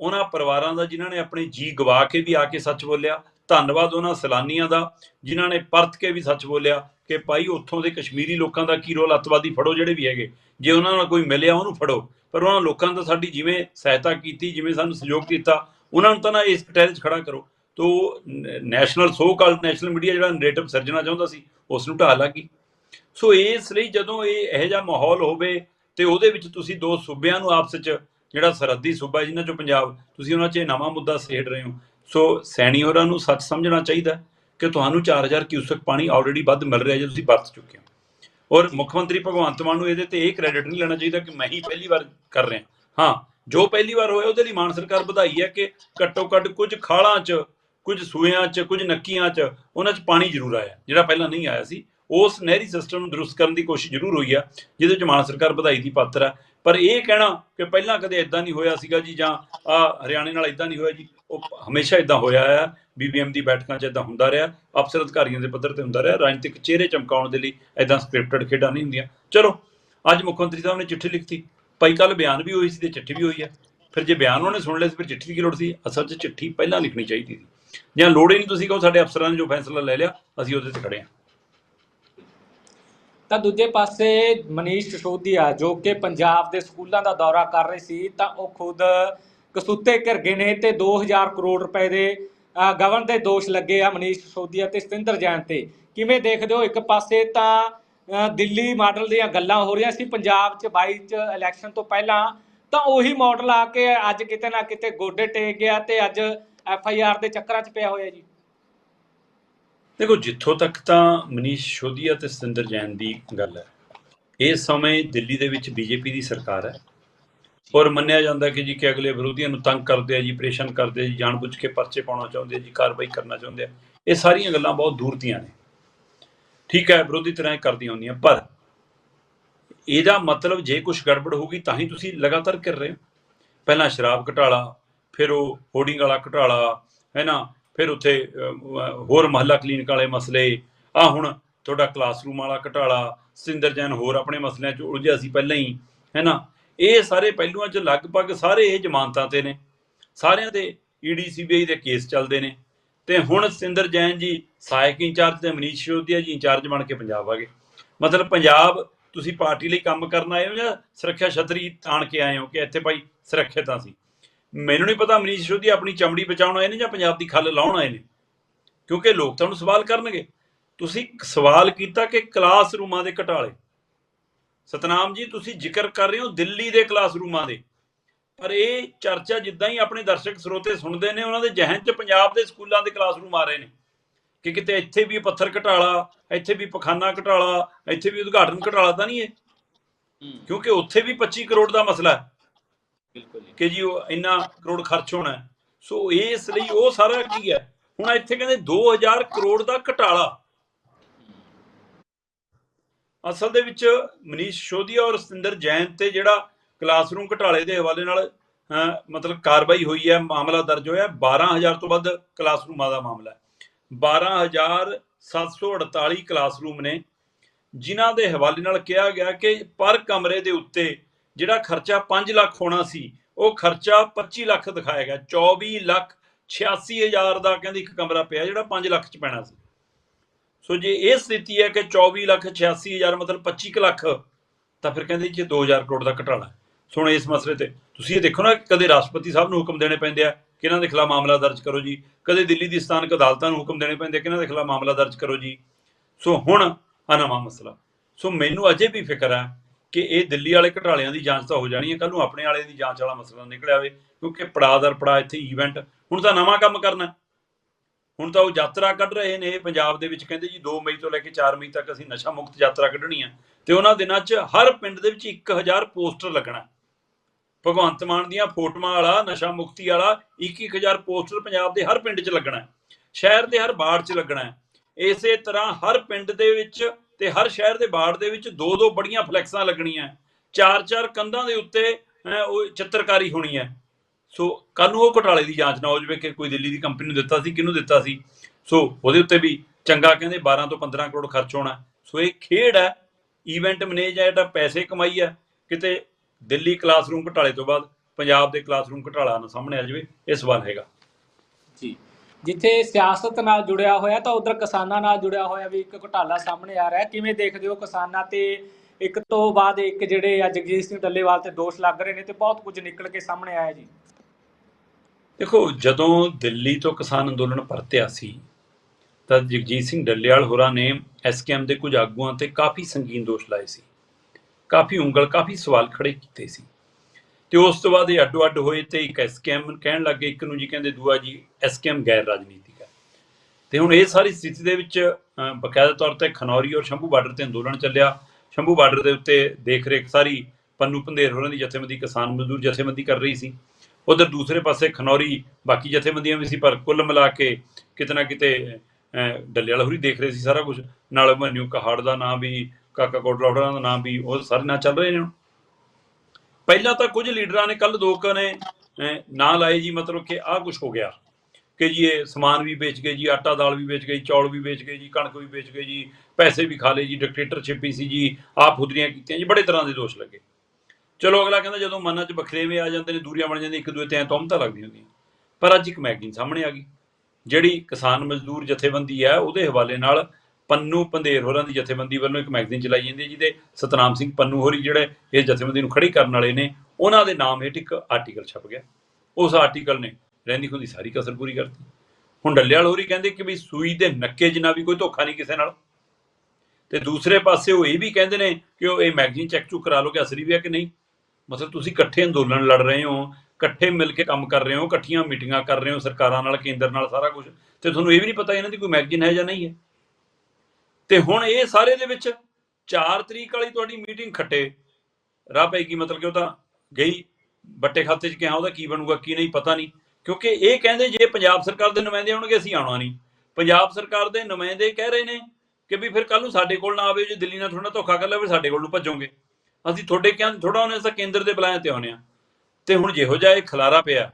ਉਹਨਾਂ ਪਰਿਵਾਰਾਂ ਦਾ ਜਿਨ੍ਹਾਂ ਨੇ ਆਪਣੇ ਜੀ ਗਵਾ ਕੇ ਵੀ ਆ ਕੇ ਸੱਚ ਬੋਲਿਆ ਧੰਨਵਾਦ ਉਹਨਾਂ ਸੈਲਾਨੀਆਂ ਦਾ ਜਿਨ੍ਹਾਂ ਨੇ ਪਰਤ ਕੇ ਵੀ ਸੱਚ ਬੋਲਿਆ ਕਿ ਭਾਈ ਉੱਥੋਂ ਦੇ ਕਸ਼ਮੀਰੀ ਲੋਕਾਂ ਦਾ ਕੀ ਰੋਲ ਅੱਤਵਾਦੀ ਫੜੋ ਜਿਹੜੇ ਵੀ ਹੈਗੇ। ਜੇ ਉਹਨਾਂ ਨਾਲ ਕੋਈ ਮਿਲਿਆ ਉਹਨੂੰ ਫੜੋ। ਪਰ ਉਹਨਾਂ ਲੋਕਾਂ ਦਾ ਸਾਡੀ ਜਿਵੇਂ ਸਹਾਇਤਾ ਕੀਤੀ ਜਿਵੇਂ ਸਾਨੂੰ ਸਹਿਯੋਗ ਕੀਤਾ ਉਹਨਾਂ ਨੂੰ ਤਾਂ ਨਾ ਇਸ ਕਟਹਿਰੇ 'ਚ ਖੜਾ ਕਰੋ। ਤੋ national so called national media ਜਿਹੜਾ ਨੈਰੇਟਿਵ ਸਿਰਜਣਾ ਚਾਹੁੰਦਾ ਸੀ ਉਸ ਨੂੰ ਢਾਹ ਲੱਗੀ। ਸੋ ਇਸ ਲਈ ਜਦੋਂ ਇਹ ਇਹੋ ਜਿਹਾ ਮਾਹੌਲ ਹੋਵੇ ਤੇ ਉਹਦੇ ਵਿੱਚ ਤੁਸੀਂ ਦੋ ਸੂਬਿਆਂ ਨੂੰ ਆਪਸ ਵਿੱਚ ਜਿਹੜਾ ਸਰਹੱਦੀ ਸੂਬਾ ਹੈ, ਜਿਨ੍ਹਾਂ ਚੋਂ ਪੰਜਾਬ ਤੁਸੀਂ ਉਹਨਾਂ 'ਚ ਇਹ ਨਵਾਂ ਮੁੱਦਾ ਸੇੜ ਰਹੇ ਹੋ ਸੋ ਸੈਣੀ ਹੋਰਾਂ ਨੂੰ ਸੱਚ ਸਮਝਣਾ ਚਾਹੀਦਾ ਕਿ ਤੁਹਾਨੂੰ 4000 ਕਿਊਸਕ ਪਾਣੀ ਆਲਰੇਡੀ ਵੱਧ ਮਿਲ ਰਿਹਾ ਜੇ ਤੁਸੀਂ ਵਰਤ ਚੁੱਕੇ ਹੋ। ਔਰ ਮੁੱਖ ਮੰਤਰੀ ਭਗਵੰਤ ਮਾਨ ਨੂੰ ਇਹਦੇ ਤੇ ਇਹ ਕ੍ਰੈਡਿਟ ਨਹੀਂ ਲੈਣਾ ਚਾਹੀਦਾ ਕਿ ਮੈਂ ਹੀ ਪਹਿਲੀ ਵਾਰ ਕਰ ਰਿਹਾ। ਹਾਂ, ਜੋ ਪਹਿਲੀ ਵਾਰ ਹੋਇਆ ਉਹਦੇ ਲਈ ਮਾਨ ਸਰਕਾਰ ਵਧਾਈ ਹੈ ਕਿ ਘੱਟੋ ਘੱਟ ਕੁਝ ਖਾਲਾਂ 'ਚ, ਕੁਝ ਸੂਇਆਂ 'ਚ, ਕੁਝ ਨੱਕੀਆਂ 'ਚ ਉਹਨਾਂ 'ਚ ਪਾਣੀ ਜ਼ਰੂਰ ਆਇਆ। ਜਿਹੜਾ ਪਹਿਲਾਂ ਨਹੀਂ ਆਇਆ ਸੀ, ਉਸ ਨਹਿਰੀ ਸਿਸਟਮ ਨੂੰ ਦਰੁਸਤ ਕਰਨ ਦੀ ਕੋਸ਼ਿਸ਼ ਜ਼ਰੂਰ ਹੋਈ ਆ, ਜਿਹਦੇ 'ਚ ਮਾਨ ਸਰਕਾਰ ਵਧਾਈ ਦੀ ਪਾਤਰ ਹੈ ਪਰ ਇਹ ਕਹਿਣਾ ਕਿ ਪਹਿਲਾਂ ਕਦੇ ਇਦਾਂ ਨਹੀਂ ਹੋਇਆ ਸੀਗਾ ਜੀ ਜਾਂ ਆ ਹਰਿਆਣੇ ਨਾਲ ਇਦਾਂ ਨਹੀਂ ਹੋਇਆ ਜੀ ਉਹ ਹਮੇਸ਼ਾ ਇਦਾਂ ਹੋਇਆ ਹੈ ਬੀਬੀਐਮ ਦੀ ਬੈਠਕਾਂ 'ਚ ਇਦਾਂ ਹੁੰਦਾ ਰਿਹਾ, ਅਫਸਰ ਅਧਿਕਾਰੀਆਂ ਦੇ ਪੱਧਰ ਤੇ ਹੁੰਦਾ ਰਿਹਾ, ਰਾਜਨੀਤਿਕ ਚਿਹਰੇ ਚਮਕਾਉਣ ਦੇ ਲਈ ਇਦਾਂ ਸਕ੍ਰਿਪਟਡ ਖੇਡਾਂ ਨਹੀਂ ਹੁੰਦੀਆਂ। ਚਲੋ, ਅੱਜ ਮੁੱਖ ਮੰਤਰੀ ਸਾਹਿਬ ਨੇ ਚਿੱਠੀ ਲਿਖਤੀ। ਭਾਈ ਕੱਲ ਬਿਆਨ ਵੀ ਹੋਈ ਸੀ ਤੇ ਚਿੱਠੀ ਵੀ ਹੋਈ ਹੈ ਫਿਰ ਜੇ ਬਿਆਨ ਉਹਨੇ ਸੁਣ ਲਿਆ ਸੀ, ਫਿਰ ਚਿੱਠੀ ਦੀ ਕੀ ਲੋੜ ਸੀ? ਅਸਲ 'ਚ ਚਿੱਠੀ ਪਹਿਲਾਂ ਲਿਖਣੀ ਚਾਹੀਦੀ ਸੀ। ਜਾਂ ਲੋੜ ਹੀ ਨਹੀਂ ਤੁਸੀਂ ਕਹੋ ਸਾਡੇ ਅਫਸਰਾਂ ਨੇ ਜੋ ਫੈਸਲਾ ਲੈ ਲਿਆ, ਅਸੀਂ ਉਹਦੇ ਤੇ ਖੜੇ ਹਾਂ। ਤਾਂ ਦੂਜੇ ਪਾਸੇ ਮਨੀਸ਼ ਸਿਸੋਦੀਆ, ਜੋ ਕਿ ਪੰਜਾਬ ਦੇ ਸਕੂਲਾਂ ਦਾ ਦੌਰਾ ਕਰ ਰਹੇ ਸੀ, ਤਾਂ ਉਹ ਖੁਦ ਕਸੂਤੇ ਘਿਰ ਗਏ ਨੇ ਤੇ 2000 ਕਰੋੜ ਰੁਪਏ ਦੇ ਗਵਨ ਦੇ ਦੋਸ਼ ਲੱਗੇ ਆ ਮਨੀਸ਼ ਸਿਸੋਦੀਆ ਤੇ ਸਤਿੰਦਰ ਜੈਨ ਤੇ। ਕਿਵੇਂ ਦੇਖਦੇ ਹੋ ਇੱਕ ਪਾਸੇ ਤਾਂ ਦਿੱਲੀ ਮਾਡਲ ਦੀਆਂ ਗੱਲਾਂ ਹੋ ਰਹੀਆਂ ਸੀ, ਪੰਜਾਬ 'ਚ 22 'ਚ ਇਲੈਕਸ਼ਨ ਤੋਂ ਪਹਿਲਾਂ, ਤਾਂ ਉਹੀ ਮਾਡਲ ਆ ਕੇ ਅੱਜ ਕਿਤੇ ਨਾ ਕਿਤੇ ਗੋਡੇ ਟੇਕ ਗਿਆ ਤੇ ਅੱਜ ਐਫ ਆਈ ਆਰ ਦੇ ਚੱਕਰਾਂ 'ਚ ਪਿਆ ਹੋਇਆ ਜੀ। ਦੇਖੋ, ਜਿੱਥੋਂ ਤੱਕ ਤਾਂ ਮਨੀਸ਼ ਸ਼ੋਦੀਆ ਤੇ ਸਤਿੰਦਰ ਜੈਨ ਦੀ ਗੱਲ ਹੈ ਇਸ ਸਮੇਂ ਦਿੱਲੀ ਦੇ ਵਿੱਚ ਬੀਜੇਪੀ ਦੀ ਸਰਕਾਰ ਹੈ। ਔਰ ਮੰਨਿਆ ਜਾਂਦਾ ਕਿ ਜੀ ਕਿ ਅਗਲੇ ਵਿਰੋਧੀਆਂ ਨੂੰ ਤੰਗ ਕਰਦੇ ਆ ਜੀ, ਪ੍ਰੇਸ਼ਨ ਕਰਦੇ ਆ ਜੀ, ਜਾਣਬੁੱਝ ਕੇ ਪਰਚੇ ਪਾਉਣਾ ਚਾਹੁੰਦੇ ਆ ਜੀ, ਕਾਰਵਾਈ ਕਰਨਾ ਚਾਹੁੰਦੇ ਆ। ਇਹ ਸਾਰੀਆਂ ਗੱਲਾਂ ਬਹੁਤ ਦੂਰ ਦੀਆਂ ਨੇ। ਠੀਕ ਹੈ, ਵਿਰੋਧੀ ਤਰ੍ਹਾਂ ਕਰਦੀਆਂ ਹੁੰਦੀਆਂ, ਪਰ ਇਹਦਾ ਮਤਲਬ ਜੇ ਕੁਝ ਗੜਬੜ ਹੋਊਗੀ ਤਾਂ ਹੀ ਤੁਸੀਂ ਲਗਾਤਾਰ ਕਰ ਰਹੇ ਹੋ। ਪਹਿਲਾਂ ਸ਼ਰਾਬ ਘਟਾਲਾ, ਫਿਰ ਉਹ ਹੋਰਡਿੰਗ ਵਾਲਾ ਘਟਾਲਾ, ਹੈ ਨਾ? ਫਿਰ ਉੱਥੇ ਹੋਰ ਮਹੱਲਾ ਕਲੀਨਿਕ ਵਾਲੇ ਮਸਲੇ ਆ ਹੁਣ ਤੁਹਾਡਾ ਕਲਾਸਰੂਮ ਵਾਲਾ ਘਟਾਲਾ ਸਿੰਦਰ ਜੈਨ ਹੋਰ ਆਪਣੇ ਮਸਲਿਆਂ 'ਚ ਉਲਝਿਆ ਸੀ ਪਹਿਲਾਂ ਹੀ, ਹੈ ਨਾ? ਇਹ ਸਾਰੇ ਪਹਿਲੂਆਂ 'ਚ ਲਗਭਗ ਸਾਰੇ ਇਹ ਜ਼ਮਾਨਤਾਂ ਤੇ ਨੇ। ਸਾਰਿਆਂ ਦੇ ਈਡੀ ਸੀਬੀਆਈ ਦੇ ਕੇਸ ਚੱਲਦੇ ਨੇ। ਤੇ ਹੁਣ ਸਿੰਦਰ ਜੈਨ ਜੀ ਸਹਾਇਕ ਇੰਚਾਰਜ ਤੇ ਮਨੀਸ਼ ਸਿਸੋਦੀਆ ਜੀ ਇੰਚਾਰਜ ਬਣ ਕੇ ਪੰਜਾਬ ਆ ਗਏ। ਮਤਲਬ ਪੰਜਾਬ, ਤੁਸੀਂ ਪਾਰਟੀ ਲਈ ਕੰਮ ਕਰਨ ਆਏ ਹੋ ਜਾਂ ਸੁਰੱਖਿਆ ਛਤਰੀ ਤਾਣ ਕੇ ਆਏ ਹੋ ਕਿ ਇੱਥੇ ਭਾਈ ਸੁਰੱਖਿਅਤ ਆ ਸੀ ਮੈਨੂੰ ਨਹੀਂ ਪਤਾ ਮਨੀਸ਼ ਸਿਸੋਦੀਆ ਆਪਣੀ ਚਮੜੀ ਬਚਾਉਣ ਆਏ ਨੇ ਜਾਂ ਪੰਜਾਬ ਦੀ ਖੱਲ ਲਾਉਣ ਆਏ ਨੇ। ਕਿਉਂਕਿ ਲੋਕ ਤੁਹਾਨੂੰ ਸਵਾਲ ਕਰਨਗੇ। ਤੁਸੀਂ ਸਵਾਲ ਕੀਤਾ ਕਿ ਕਲਾਸਰੂਮਾਂ ਦੇ ਘਟਾਲੇ। ਸਤਨਾਮ ਜੀ ਤੁਸੀਂ ਜ਼ਿਕਰ ਕਰ ਰਹੇ ਹੋ ਦਿੱਲੀ ਦੇ ਕਲਾਸਰੂਮਾਂ ਦੇ। ਪਰ ਇਹ ਚਰਚਾ ਜਿੱਦਾਂ ਹੀ ਆਪਣੇ ਦਰਸ਼ਕ ਸਰੋਤੇ ਸੁਣਦੇ ਨੇ ਉਹਨਾਂ ਦੇ ਜ਼ਿਹਨ 'ਚ ਪੰਜਾਬ ਦੇ ਸਕੂਲਾਂ ਦੇ ਕਲਾਸਰੂਮ ਆ ਰਹੇ ਨੇ। ਕਿ ਕਿਤੇ ਇੱਥੇ ਵੀ ਪੱਥਰ ਘਟਾਲਾ ਇੱਥੇ ਵੀ ਪਖਾਨਾ ਘਟਾਲਾ ਇੱਥੇ ਵੀ ਉਦਘਾਟਨ ਘਟਾਲਾ ਤਾਂ ਨਹੀਂ ਹੈ। ਕਿਉਂਕਿ ਉੱਥੇ ਵੀ 25 ਕਰੋੜ ਦਾ ਮਸਲਾ ਹੈ। ਬਿਲਕੁਲ ਜੀ। ਕਿ ਜੀ ਉਹ ਇੰਨਾ ਕਰੋੜ ਖਰਚ ਹੋਣਾ। ਸੋ ਇਸ ਲਈ ਉਹ ਸਾਰਾ ਕੀ ਹੈ? ਹੁਣ ਇੱਥੇ ਕਹਿੰਦੇ 2000 ਕਰੋੜ ਦਾ ਘਟਾਲਾ। ਅਸਲ ਦੇ ਵਿੱਚ ਮਨੀਸ਼ ਸੋਧੀਆ ਔਰ ਸਤਿੰਦਰ ਜੈਨ ਤੇ ਜਿਹੜਾ ਕਲਾਸਰੂਮ ਘਟਾਲੇ ਦੇ ਹਵਾਲੇ ਨਾਲ ਮਤਲਬ ਕਾਰਵਾਈ ਹੋਈ ਹੈ, ਮਾਮਲਾ ਦਰਜ ਹੋਇਆ 12000 ਤੋਂ ਵੱਧ ਕਲਾਸਰੂਮਾਂ ਦਾ ਮਾਮਲਾ ਹੈ। 12748 ਕਲਾਸਰੂਮ ਨੇ, ਜਿਨ੍ਹਾਂ ਦੇ ਹਵਾਲੇ ਨਾਲ ਕਿਹਾ ਗਿਆ ਕਿ ਪਰ ਕਮਰੇ ਦੇ ਉੱਤੇ ਜਿਹੜਾ ਖਰਚਾ 5 ਲੱਖ ਹੋਣਾ ਸੀ, ਉਹ ਖਰਚਾ 25 ਲੱਖ ਦਿਖਾਇਆ ਗਿਆ। 24 ਲੱਖ 86 ਹਜ਼ਾਰ ਦਾ ਕਹਿੰਦੇ ਇੱਕ ਕਮਰਾ ਪਿਆ, ਜਿਹੜਾ 5 ਲੱਖ ਚ ਪੈਣਾ ਸੀ। ਸੋ ਜੇ ਇਹ ਸਥਿਤੀ ਹੈ ਕਿ 24 ਲੱਖ 86 ਹਜ਼ਾਰ ਮਤਲਬ 25 ਕੁ ਲੱਖ, ਤਾਂ ਫਿਰ ਕਹਿੰਦੇ ਜੀ 2000 ਕਰੋੜ ਦਾ ਘਟਾਲਾ ਹੈ। ਸੋ ਹੁਣ ਇਸ ਮਸਲੇ ਤੇ ਤੁਸੀਂ ਇਹ ਦੇਖੋ ਨਾ, ਕਦੇ ਰਾਸ਼ਟਰਪਤੀ ਸਾਹਿਬ ਨੂੰ ਹੁਕਮ ਦੇਣੇ ਪੈਂਦੇ ਆ ਕਿ ਇਹਨਾਂ ਦੇ ਖਿਲਾਫ ਮਾਮਲਾ ਦਰਜ ਕਰੋ ਜੀ। ਕਦੇ ਦਿੱਲੀ ਦੀ ਸਥਾਨਕ ਅਦਾਲਤਾਂ ਨੂੰ ਹੁਕਮ ਦੇਣੇ ਪੈਂਦੇ ਆ ਕਿ ਇਹਨਾਂ ਦੇ ਖਿਲਾਫ ਮਾਮਲਾ ਦਰਜ ਕਰੋ ਜੀ। ਸੋ ਹੁਣ ਆ ਨਵਾਂ ਮਸਲਾ। ਸੋ ਮੈਨੂੰ ਅਜੇ ਵੀ ਫਿਕਰ ਹੈ ਕਿ ਇਹ ਦਿੱਲੀ ਵਾਲੇ ਘਟਾਲਿਆਂ ਦੀ ਜਾਂਚ ਤਾਂ ਹੋ ਜਾਣੀ ਹੈ ਕੱਲ ਨੂੰ ਆਪਣੇ ਵਾਲੇ ਦੀ ਜਾਂਚ ਵਾਲਾ ਮਸਲਾ ਨਿਕਲ ਆਵੇ, ਕਿਉਂਕਿ ਪੜਾਅ ਦਰ ਪੜਾਅ ਇੱਥੇ ਇਵੈਂਟ ਹੁਣ ਤਾਂ ਨਵਾਂ ਕੰਮ ਕਰਨਾ ਹੁਣ ਤਾਂ ਉਹ ਯਾਤਰਾ ਕੱਢ ਰਹੇ ਨੇ ਪੰਜਾਬ ਦੇ ਵਿੱਚ ਕਹਿੰਦੇ ਜੀ 2 ਮਈ ਤੋਂ ਲੈ ਕੇ 4 ਮਈ ਤੱਕ ਅਸੀਂ ਨਸ਼ਾ ਮੁਕਤ ਯਾਤਰਾ ਕੱਢਣੀ ਹੈ ਤੇ ਉਹਨਾਂ ਦਿਨਾਂ 'ਚ ਹਰ ਪਿੰਡ ਦੇ ਵਿੱਚ 1000 ਪੋਸਟਰ ਲੱਗਣਾ। ਭਗਵੰਤ ਮਾਨ ਦੀਆਂ ਫੋਟੋਆਂ ਵਾਲਾ, ਨਸ਼ਾ ਮੁਕਤੀ ਵਾਲਾ 21000 ਪੋਸਟਰ ਪੰਜਾਬ ਦੇ ਹਰ ਪਿੰਡ 'ਚ ਲੱਗਣਾ ਸ਼ਹਿਰ ਦੇ ਹਰ ਬਾੜ 'ਚ ਲੱਗਣਾ ਇਸੇ ਤਰ੍ਹਾਂ ਹਰ ਪਿੰਡ ਦੇ ਵਿੱਚ ਤੇ ਹਰ ਸ਼ਹਿਰ ਦੇ ਬਾੜ ਦੇ ਵਿੱਚ ਦੋ ਦੋ ਬੜੀਆਂ ਫਲੈਕਸਾਂ ਲੱਗਣੀਆਂ ਚਾਰ ਚਾਰ ਕੰਧਾਂ ਦੇ ਉੱਤੇ ਉਹ ਚਿੱਤਰਕਾਰੀ ਹੋਣੀ ਹੈ। ਸੋ ਕੱਲ ਨੂੰ ਉਹ ਘੁਟਾਲੇ ਦੀ ਜਾਂਚ ਨਾ ਹੋ ਜਾਵੇ ਕਿ ਕੋਈ ਦਿੱਲੀ ਦੀ ਕੰਪਨੀ ਨੂੰ ਦਿੱਤਾ ਸੀ, ਕਿਹਨੂੰ ਦਿੱਤਾ ਸੀ? ਸੋ ਉਹਦੇ ਉੱਤੇ ਵੀ ਚੰਗਾ ਕਹਿੰਦੇ 12 ਤੋਂ 15 ਕਰੋੜ ਖਰਚ ਹੋਣਾ। ਸੋ ਇਹ ਖੇਡ ਹੈ ਇਵੈਂਟ ਮੈਨੇਜ ਹੈ ਜਿਹੜਾ ਪੈਸੇ ਕਮਾਈ ਹੈ। ਕਿਤੇ ਦਿੱਲੀ ਕਲਾਸਰੂਮ ਘੁਟਾਲੇ ਤੋਂ ਬਾਅਦ ਪੰਜਾਬ ਦੇ ਕਲਾਸਰੂਮ ਘੁਟਾਲਾ ਨਾ ਸਾਹਮਣੇ ਆ ਜਾਵੇ, ਇਹ ਸਵਾਲ ਹੈਗਾ। ਜੀ। ਜਿੱਥੇ ਸਿਆਸਤ ਨਾਲ ਜੁੜਿਆ ਹੋਇਆ, ਤਾਂ ਉਧਰ ਕਿਸਾਨਾਂ ਨਾਲ ਜੁੜਿਆ ਹੋਇਆ ਵੀ ਇੱਕ ਘੁਟਾਲਾ ਸਾਹਮਣੇ ਆ ਰਿਹਾ। ਕਿਵੇਂ ਦੇਖਦੇ ਹੋ ਕਿਸਾਨਾਂ ਤੇ ਇੱਕ ਤੋਂ ਬਾਅਦ ਇੱਕ ਜਿਹੜੇ ਆ ਜਗਜੀਤ ਸਿੰਘ ਡੱਲੇਵਾਲ ਤੇ ਦੋਸ਼ ਲੱਗ ਰਹੇ ਨੇ ਤੇ ਬਹੁਤ ਕੁਝ ਨਿਕਲ ਕੇ ਸਾਹਮਣੇ ਆਇਆ ਜੀ? ਦੇਖੋ, ਜਦੋਂ ਦਿੱਲੀ ਤੋਂ ਕਿਸਾਨ ਅੰਦੋਲਨ ਪਰਤਿਆ ਸੀ, ਤਾਂ ਜਗਜੀਤ ਸਿੰਘ ਡੱਲੇਵਾਲ ਹੋਰਾਂ ਨੇ ਐਸਕੇਐਮ ਦੇ ਕੁਝ ਆਗੂਆਂ ਤੇ ਕਾਫੀ ਸੰਗੀਨ ਦੋਸ਼ ਲਾਏ ਸੀ। ਕਾਫੀ ਉਂਗਲ, ਕਾਫੀ ਸਵਾਲ ਖੜੇ ਕੀਤੇ ਸੀ। ਤੇ ਉਸ ਤੋਂ ਬਾਅਦ ਇਹ ਅੱਡੋ ਅੱਡ ਹੋਏ ਤੇ ਇੱਕ ਐਸਕੇਐਮ ਕਹਿਣ ਲੱਗੇ, ਇੱਕ ਨੂੰ ਜੀ ਕਹਿੰਦੇ ਦੂਆ ਜੀ ਐਸਕੇਐਮ ਗੈਰ ਰਾਜਨੀਤਿਕ ਹੈ। ਤੇ ਹੁਣ ਇਹ ਸਾਰੀ ਸਥਿਤੀ ਦੇ ਵਿੱਚ ਬਕਾਇਦਾ ਤੌਰ ਤੇ ਖਨੌਰੀ ਔਰ ਸ਼ੰਭੂ ਬਾਰਡਰ ਤੇ ਅੰਦੋਲਨ ਚੱਲਿਆ। ਸ਼ੰਭੂ ਬਾਰਡਰ ਦੇ ਉੱਤੇ ਦੇਖ ਰੇਖ ਸਾਰੀ ਪੰਨੂ ਪੰਧੇਰ ਹੋਰਾਂ ਦੀ ਜਥੇਬੰਦੀ, ਕਿਸਾਨ ਮਜ਼ਦੂਰ ਜਥੇਬੰਦੀ ਕਰ ਰਹੀ ਸੀ। ਉਧਰ ਦੂਸਰੇ ਪਾਸੇ ਖਨੌਰੀ ਬਾਕੀ ਜਥੇਬੰਦੀਆਂ ਵੀ ਸੀ ਪਰ ਕੁੱਲ ਮਿਲਾ ਕੇ ਕਿਤੇ ਨਾ ਕਿਤੇ ਅਹ, ਡੱਲੇ ਵਾਲਾ ਹੋਰੀ ਦੇਖ ਰਹੇ ਸੀ ਸਾਰਾ ਕੁਝ ਨਾਲ ਮਨਿਊ ਕਹਾੜ ਦਾ ਨਾਮ ਵੀ ਕਾਕਾ ਕੋਟਲਾ ਦਾ ਨਾਮ ਵੀ ਉਹ ਸਾਰੇ ਨਾਂ ਚੱਲ ਰਹੇ ਨੇ ਹੁਣ। ਪਹਿਲਾਂ ਤਾਂ ਕੁਝ ਲੀਡਰਾਂ ਨੇ ਕੱਲ ਦੋ ਨੇ ਨਾਂ ਲਾਏ ਜੀ ਮਤਲਬ ਕਿ ਆਹ ਕੁਝ ਹੋ ਗਿਆ। ਕਿ ਜੀ ਇਹ ਸਮਾਨ ਵੀ ਵੇਚ ਗਏ ਜੀ ਆਟਾ ਦਾਲ ਵੀ ਵੇਚ ਗਈ ਚੌਲ ਵੀ ਵੇਚ ਗਏ ਜੀ ਕਣਕ ਵੀ ਵੇਚ ਗਏ ਜੀ ਪੈਸੇ ਵੀ ਖਾ ਲਏ ਜੀ ਡਿਕਟੇਟਰਸ਼ਿਪ ਹੀ ਸੀ ਜੀ ਆਪ ਹੁਦਰੀਆਂ ਕੀਤੀਆਂ ਜੀ ਬੜੇ ਤਰ੍ਹਾਂ ਦੇ ਦੋਸ਼ ਲੱਗੇ। ਚਲੋ ਅਗਲਾ ਕਹਿੰਦਾ ਜਦੋਂ ਮਨਾਂ 'ਚ ਬਖਰੇਵੇਂ ਆ ਜਾਂਦੇ ਨੇ, ਦੂਰੀਆਂ ਬਣ ਜਾਂਦੀਆਂ, ਇੱਕ ਦੂਜੇ ਤੇ ਐ ਤੋਮਤਾਂ ਲੱਗਦੀ ਹੁੰਦੀਆਂ। ਪਰ ਅੱਜ ਇੱਕ ਮੈਗਜ਼ੀਨ ਸਾਹਮਣੇ ਆ ਗਈ। ਜਿਹੜੀ ਕਿਸਾਨ ਮਜ਼ਦੂਰ ਜਥੇਬੰਦੀ ਹੈ, ਉਹਦੇ ਹਵਾਲੇ ਨਾਲ ਪੰਨੂ ਪੰਧੇਰ ਹੋਰਾਂ ਦੀ ਜਥੇਬੰਦੀ ਵੱਲੋਂ ਇੱਕ ਮੈਗਜ਼ੀਨ ਚਲਾਈ ਜਾਂਦੀ ਹੈ, ਜਿਹਦੇ ਸਤਨਾਮ ਸਿੰਘ ਪੰਨੂ ਹੋਰੀ ਜਿਹੜੇ ਇਸ ਜਥੇਬੰਦੀ ਨੂੰ ਖੜੀ ਕਰਨ ਵਾਲੇ ਨੇ, ਉਹਨਾਂ ਦੇ ਨਾਮ ਹੇਠ ਇੱਕ ਆਰਟੀਕਲ ਛਪ ਗਿਆ। ਉਸ ਆਰਟੀਕਲ ਨੇ ਰਹਿੰਦੀ ਖੁੰਦੀ ਸਾਰੀ ਕਸਰ ਪੂਰੀ ਕਰਤੀ। ਹੁਣ ਡੱਲੇਵਾਲ ਹੋਰੀ ਕਹਿੰਦੇ ਕਿ ਵੀ ਸੂਈ ਦੇ ਨੱਕੇ ਜਿੰਨਾ ਵੀ ਕੋਈ ਧੋਖਾ ਨਹੀਂ ਕਿਸੇ ਨਾਲ। ਤੇ ਦੂਸਰੇ ਪਾਸੇ ਉਹ ਇਹ ਵੀ ਕਹਿੰਦੇ ਨੇ ਕਿ ਉਹ ਇਹ ਮੈਗਜ਼ੀਨ ਚੈੱਕ ਚੁੱਕ ਕਰਾ ਲਓ ਕਿ ਅਸਲੀ ਵੀ ਹੈ ਕਿ ਨਹੀਂ। ਮਤਲਬ ਤੁਸੀਂ ਇਕੱਠੇ ਅੰਦੋਲਨ ਲੜ ਰਹੇ ਹੋ, ਇਕੱਠੇ ਮਿਲ ਕੇ ਕੰਮ ਕਰ ਰਹੇ ਹੋ, ਇਕੱਠੀਆਂ ਮੀਟਿੰਗਾਂ ਕਰ ਰਹੇ ਹੋ ਸਰਕਾਰਾਂ ਨਾਲ, ਕੇਂਦਰ ਨਾਲ, ਸਾਰਾ ਕੁਝ ਤੇ ਤੁਹਾਨੂੰ ਇਹ ਵੀ ਨਹੀਂ ਪਤਾ ਇਹਨਾਂ ਦੀ ਕੋਈ ਮੈਗਜ਼ੀਨ ਹੈ ਜਾਂ ਨਹੀਂ ਹੈ। ਤੇ ਹੁਣ ਇਹ ਸਾਰੇ ਦੇ ਵਿੱਚ 4 ਤਰੀਕ ਵਾਲੀ ਤੁਹਾਡੀ ਮੀਟਿੰਗ ਖੱਟੇ। ਰਾਹ ਪੈਗੀ ਮਤਲਬ ਕਿ ਉਹ ਤਾਂ ਗਈ ਬੱਟੇ ਖਾਤੇ 'ਚ ਕਿਹਾ ਉਹਦਾ ਕੀ ਬਣੂਗਾ, ਕੀ ਨਹੀਂ, ਪਤਾ ਨਹੀਂ। ਕਿਉਂਕਿ ਇਹ ਕਹਿੰਦੇ ਜੇ ਪੰਜਾਬ ਸਰਕਾਰ ਦੇ ਨੁਮਾਇੰਦੇ ਆਉਣਗੇ ਅਸੀਂ ਆਉਣਾ ਨਹੀਂ। ਪੰਜਾਬ ਸਰਕਾਰ ਦੇ ਨੁਮਾਇੰਦੇ ਕਹਿ ਰਹੇ ਨੇ ਕਿ ਵੀ ਫਿਰ ਕੱਲ ਨੂੰ ਸਾਡੇ ਕੋਲ ਨਾ ਆਵੇ, ਜੇ ਦਿੱਲੀ ਨਾਲ ਥੋੜਾ ਧੋਖਾ ਕਰ ਲਵੇ, ਸਾਡੇ ਕੋਲ ਨੂੰ ਭੱਜੋਗੇ। ਅਸੀਂ ਤੁਹਾਡੇ ਕਿਹਾ ਥੋੜਾ ਉਹਨੇ ਅਸਾਂ ਕੇਂਦਰ ਦੇ ਬੁਲਾਇਆ ਤੇ ਆਉਨੇ ਆ। ਤੇ ਹੁਣ ਜਿਹੋ ਜਿਹਾ ਇਹ ਖਲਾਰਾ ਪਿਆ,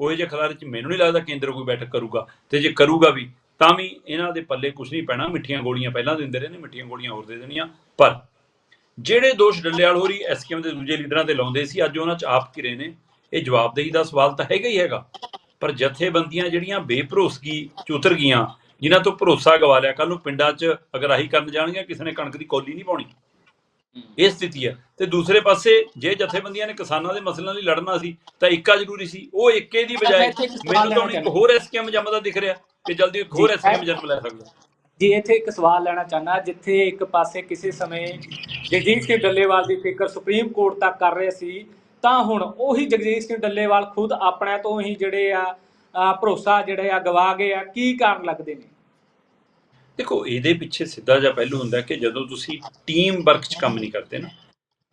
ਉਹ ਜਿਹੇ ਖਲਾਰੇ 'ਚ ਮੈਨੂੰ ਨਹੀਂ ਲੱਗਦਾ ਕੇਂਦਰ ਕੋਈ ਬੈਠਕ ਕਰੂਗਾ। ਤੇ ਜੇ ਕਰੂਗਾ ਵੀ, ਤਾਂ ਵੀ ਇਹਨਾਂ ਦੇ ਪੱਲੇ ਕੁਝ ਨਹੀਂ ਪੈਣਾ, ਮਿੱਠੀਆਂ ਗੋਲੀਆਂ ਪਹਿਲਾਂ ਦਿੰਦੇ ਰਹੇ ਨੇ, ਮਿੱਠੀਆਂ ਗੋਲੀਆਂ ਹੋਰ ਦੇ ਦੇਣੀਆਂ। ਪਰ ਜਿਹੜੇ ਦੋਸ਼ ਡੱਲੇਵਾਲ ਹੋਰੀ ਐਸਕੇਐਮ ਦੇ ਦੂਜੇ ਲੀਡਰਾਂ ਤੇ ਲਾਉਂਦੇ ਸੀ, ਅੱਜ ਉਹਨਾਂ 'ਚ ਆਪ ਕਿਰੇ ਨੇ। ਇਹ ਜਵਾਬਦੇਹੀ ਦਾ ਸਵਾਲ ਤਾਂ ਹੈਗਾ ਹੀ ਹੈਗਾ। ਪਰ ਜਥੇਬੰਦੀਆਂ ਜਿਹੜੀਆਂ ਬੇਭਰੋਸਗੀ ਚ ਉਤਰ ਗਈਆਂ, ਜਿਨ੍ਹਾਂ ਤੋਂ ਭਰੋਸਾ ਗਵਾ ਲਿਆ ਕੱਲ ਨੂੰ ਪਿੰਡਾਂ 'ਚ ਅਗਰਾਹੀ ਕਰਨ ਜਾਣਗੀਆਂ, ਕਿਸੇ ਨੇ ਕਣਕ ਦੀ ਕੌਲੀ ਨਹੀਂ ਪਾਉਣੀ। ਇਹ ਸਥਿਤੀ ਹੈ ਤੇ ਦੂਸਰੇ ਪਾਸੇ ਜੇ ਜਥੇਬੰਦੀਆਂ ਨੇ ਕਿਸਾਨਾਂ ਦੇ ਮਸਲਿਆਂ ਲਈ ਲੜਨਾ ਸੀ ਤਾਂ ਇੱਕਾ ਜ਼ਰੂਰੀ ਸੀ। ਉਹ ਇੱਕੇ ਦੀ ਬਜਾਏ ਮੈਨੂੰ ਤਾਂ ਇੱਕ ਹੋਰ ਐਸਕੇਐਮ ਜੰਮਦਾ ਦਿਖ ਰਿਹਾ ਕਿ ਜਲਦੀ ਇੱਕ ਹੋਰ ਜੀ, ਐਸਕੇਐਮ ਜਨਮ ਲੈ ਸਕਦਾ। ਜੀ ਇੱਥੇ ਇੱਕ ਸਵਾਲ ਲੈਣਾ ਚਾਹਨਾ ਜਿੱਥੇ ਇੱਕ ਪਾਸੇ ਕਿਸੇ ਸਮੇਂ ਜਗਜੀਤ ਸਿੰਘ ਡੱਲੇਵਾਲ ਦੀ ਫਿਕਰ ਸੁਪਰੀਮ ਕੋਰਟ ਤੱਕ ਕਰ ਰਹੇ ਸੀ ਤਾਂ ਹੁਣ ਉਹੀ ਜਗਜੀਤ ਸਿੰਘ ਡੱਲੇਵਾਲ ਖੁਦ ਆਪਣੇ ਤੋਂ ਹੀ ਜਿਹੜੇ ਆ, ਭਰੋਸਾ ਜਿਹੜੇ ਆ ਗਵਾ ਗਏ ਆ। ਕੀ ਕਾਰਨ ਲੱਗਦੇ ਨੇ? ਦੇਖੋ, ਇਹਦੇ ਪਿੱਛੇ ਸਿੱਧਾ ਜਿਹਾ ਪਹਿਲੂ ਹੁੰਦਾ ਕਿ ਜਦੋਂ ਤੁਸੀਂ ਟੀਮ ਵਰਕ 'ਚ ਕੰਮ ਨਹੀਂ ਕਰਦੇ ਨਾ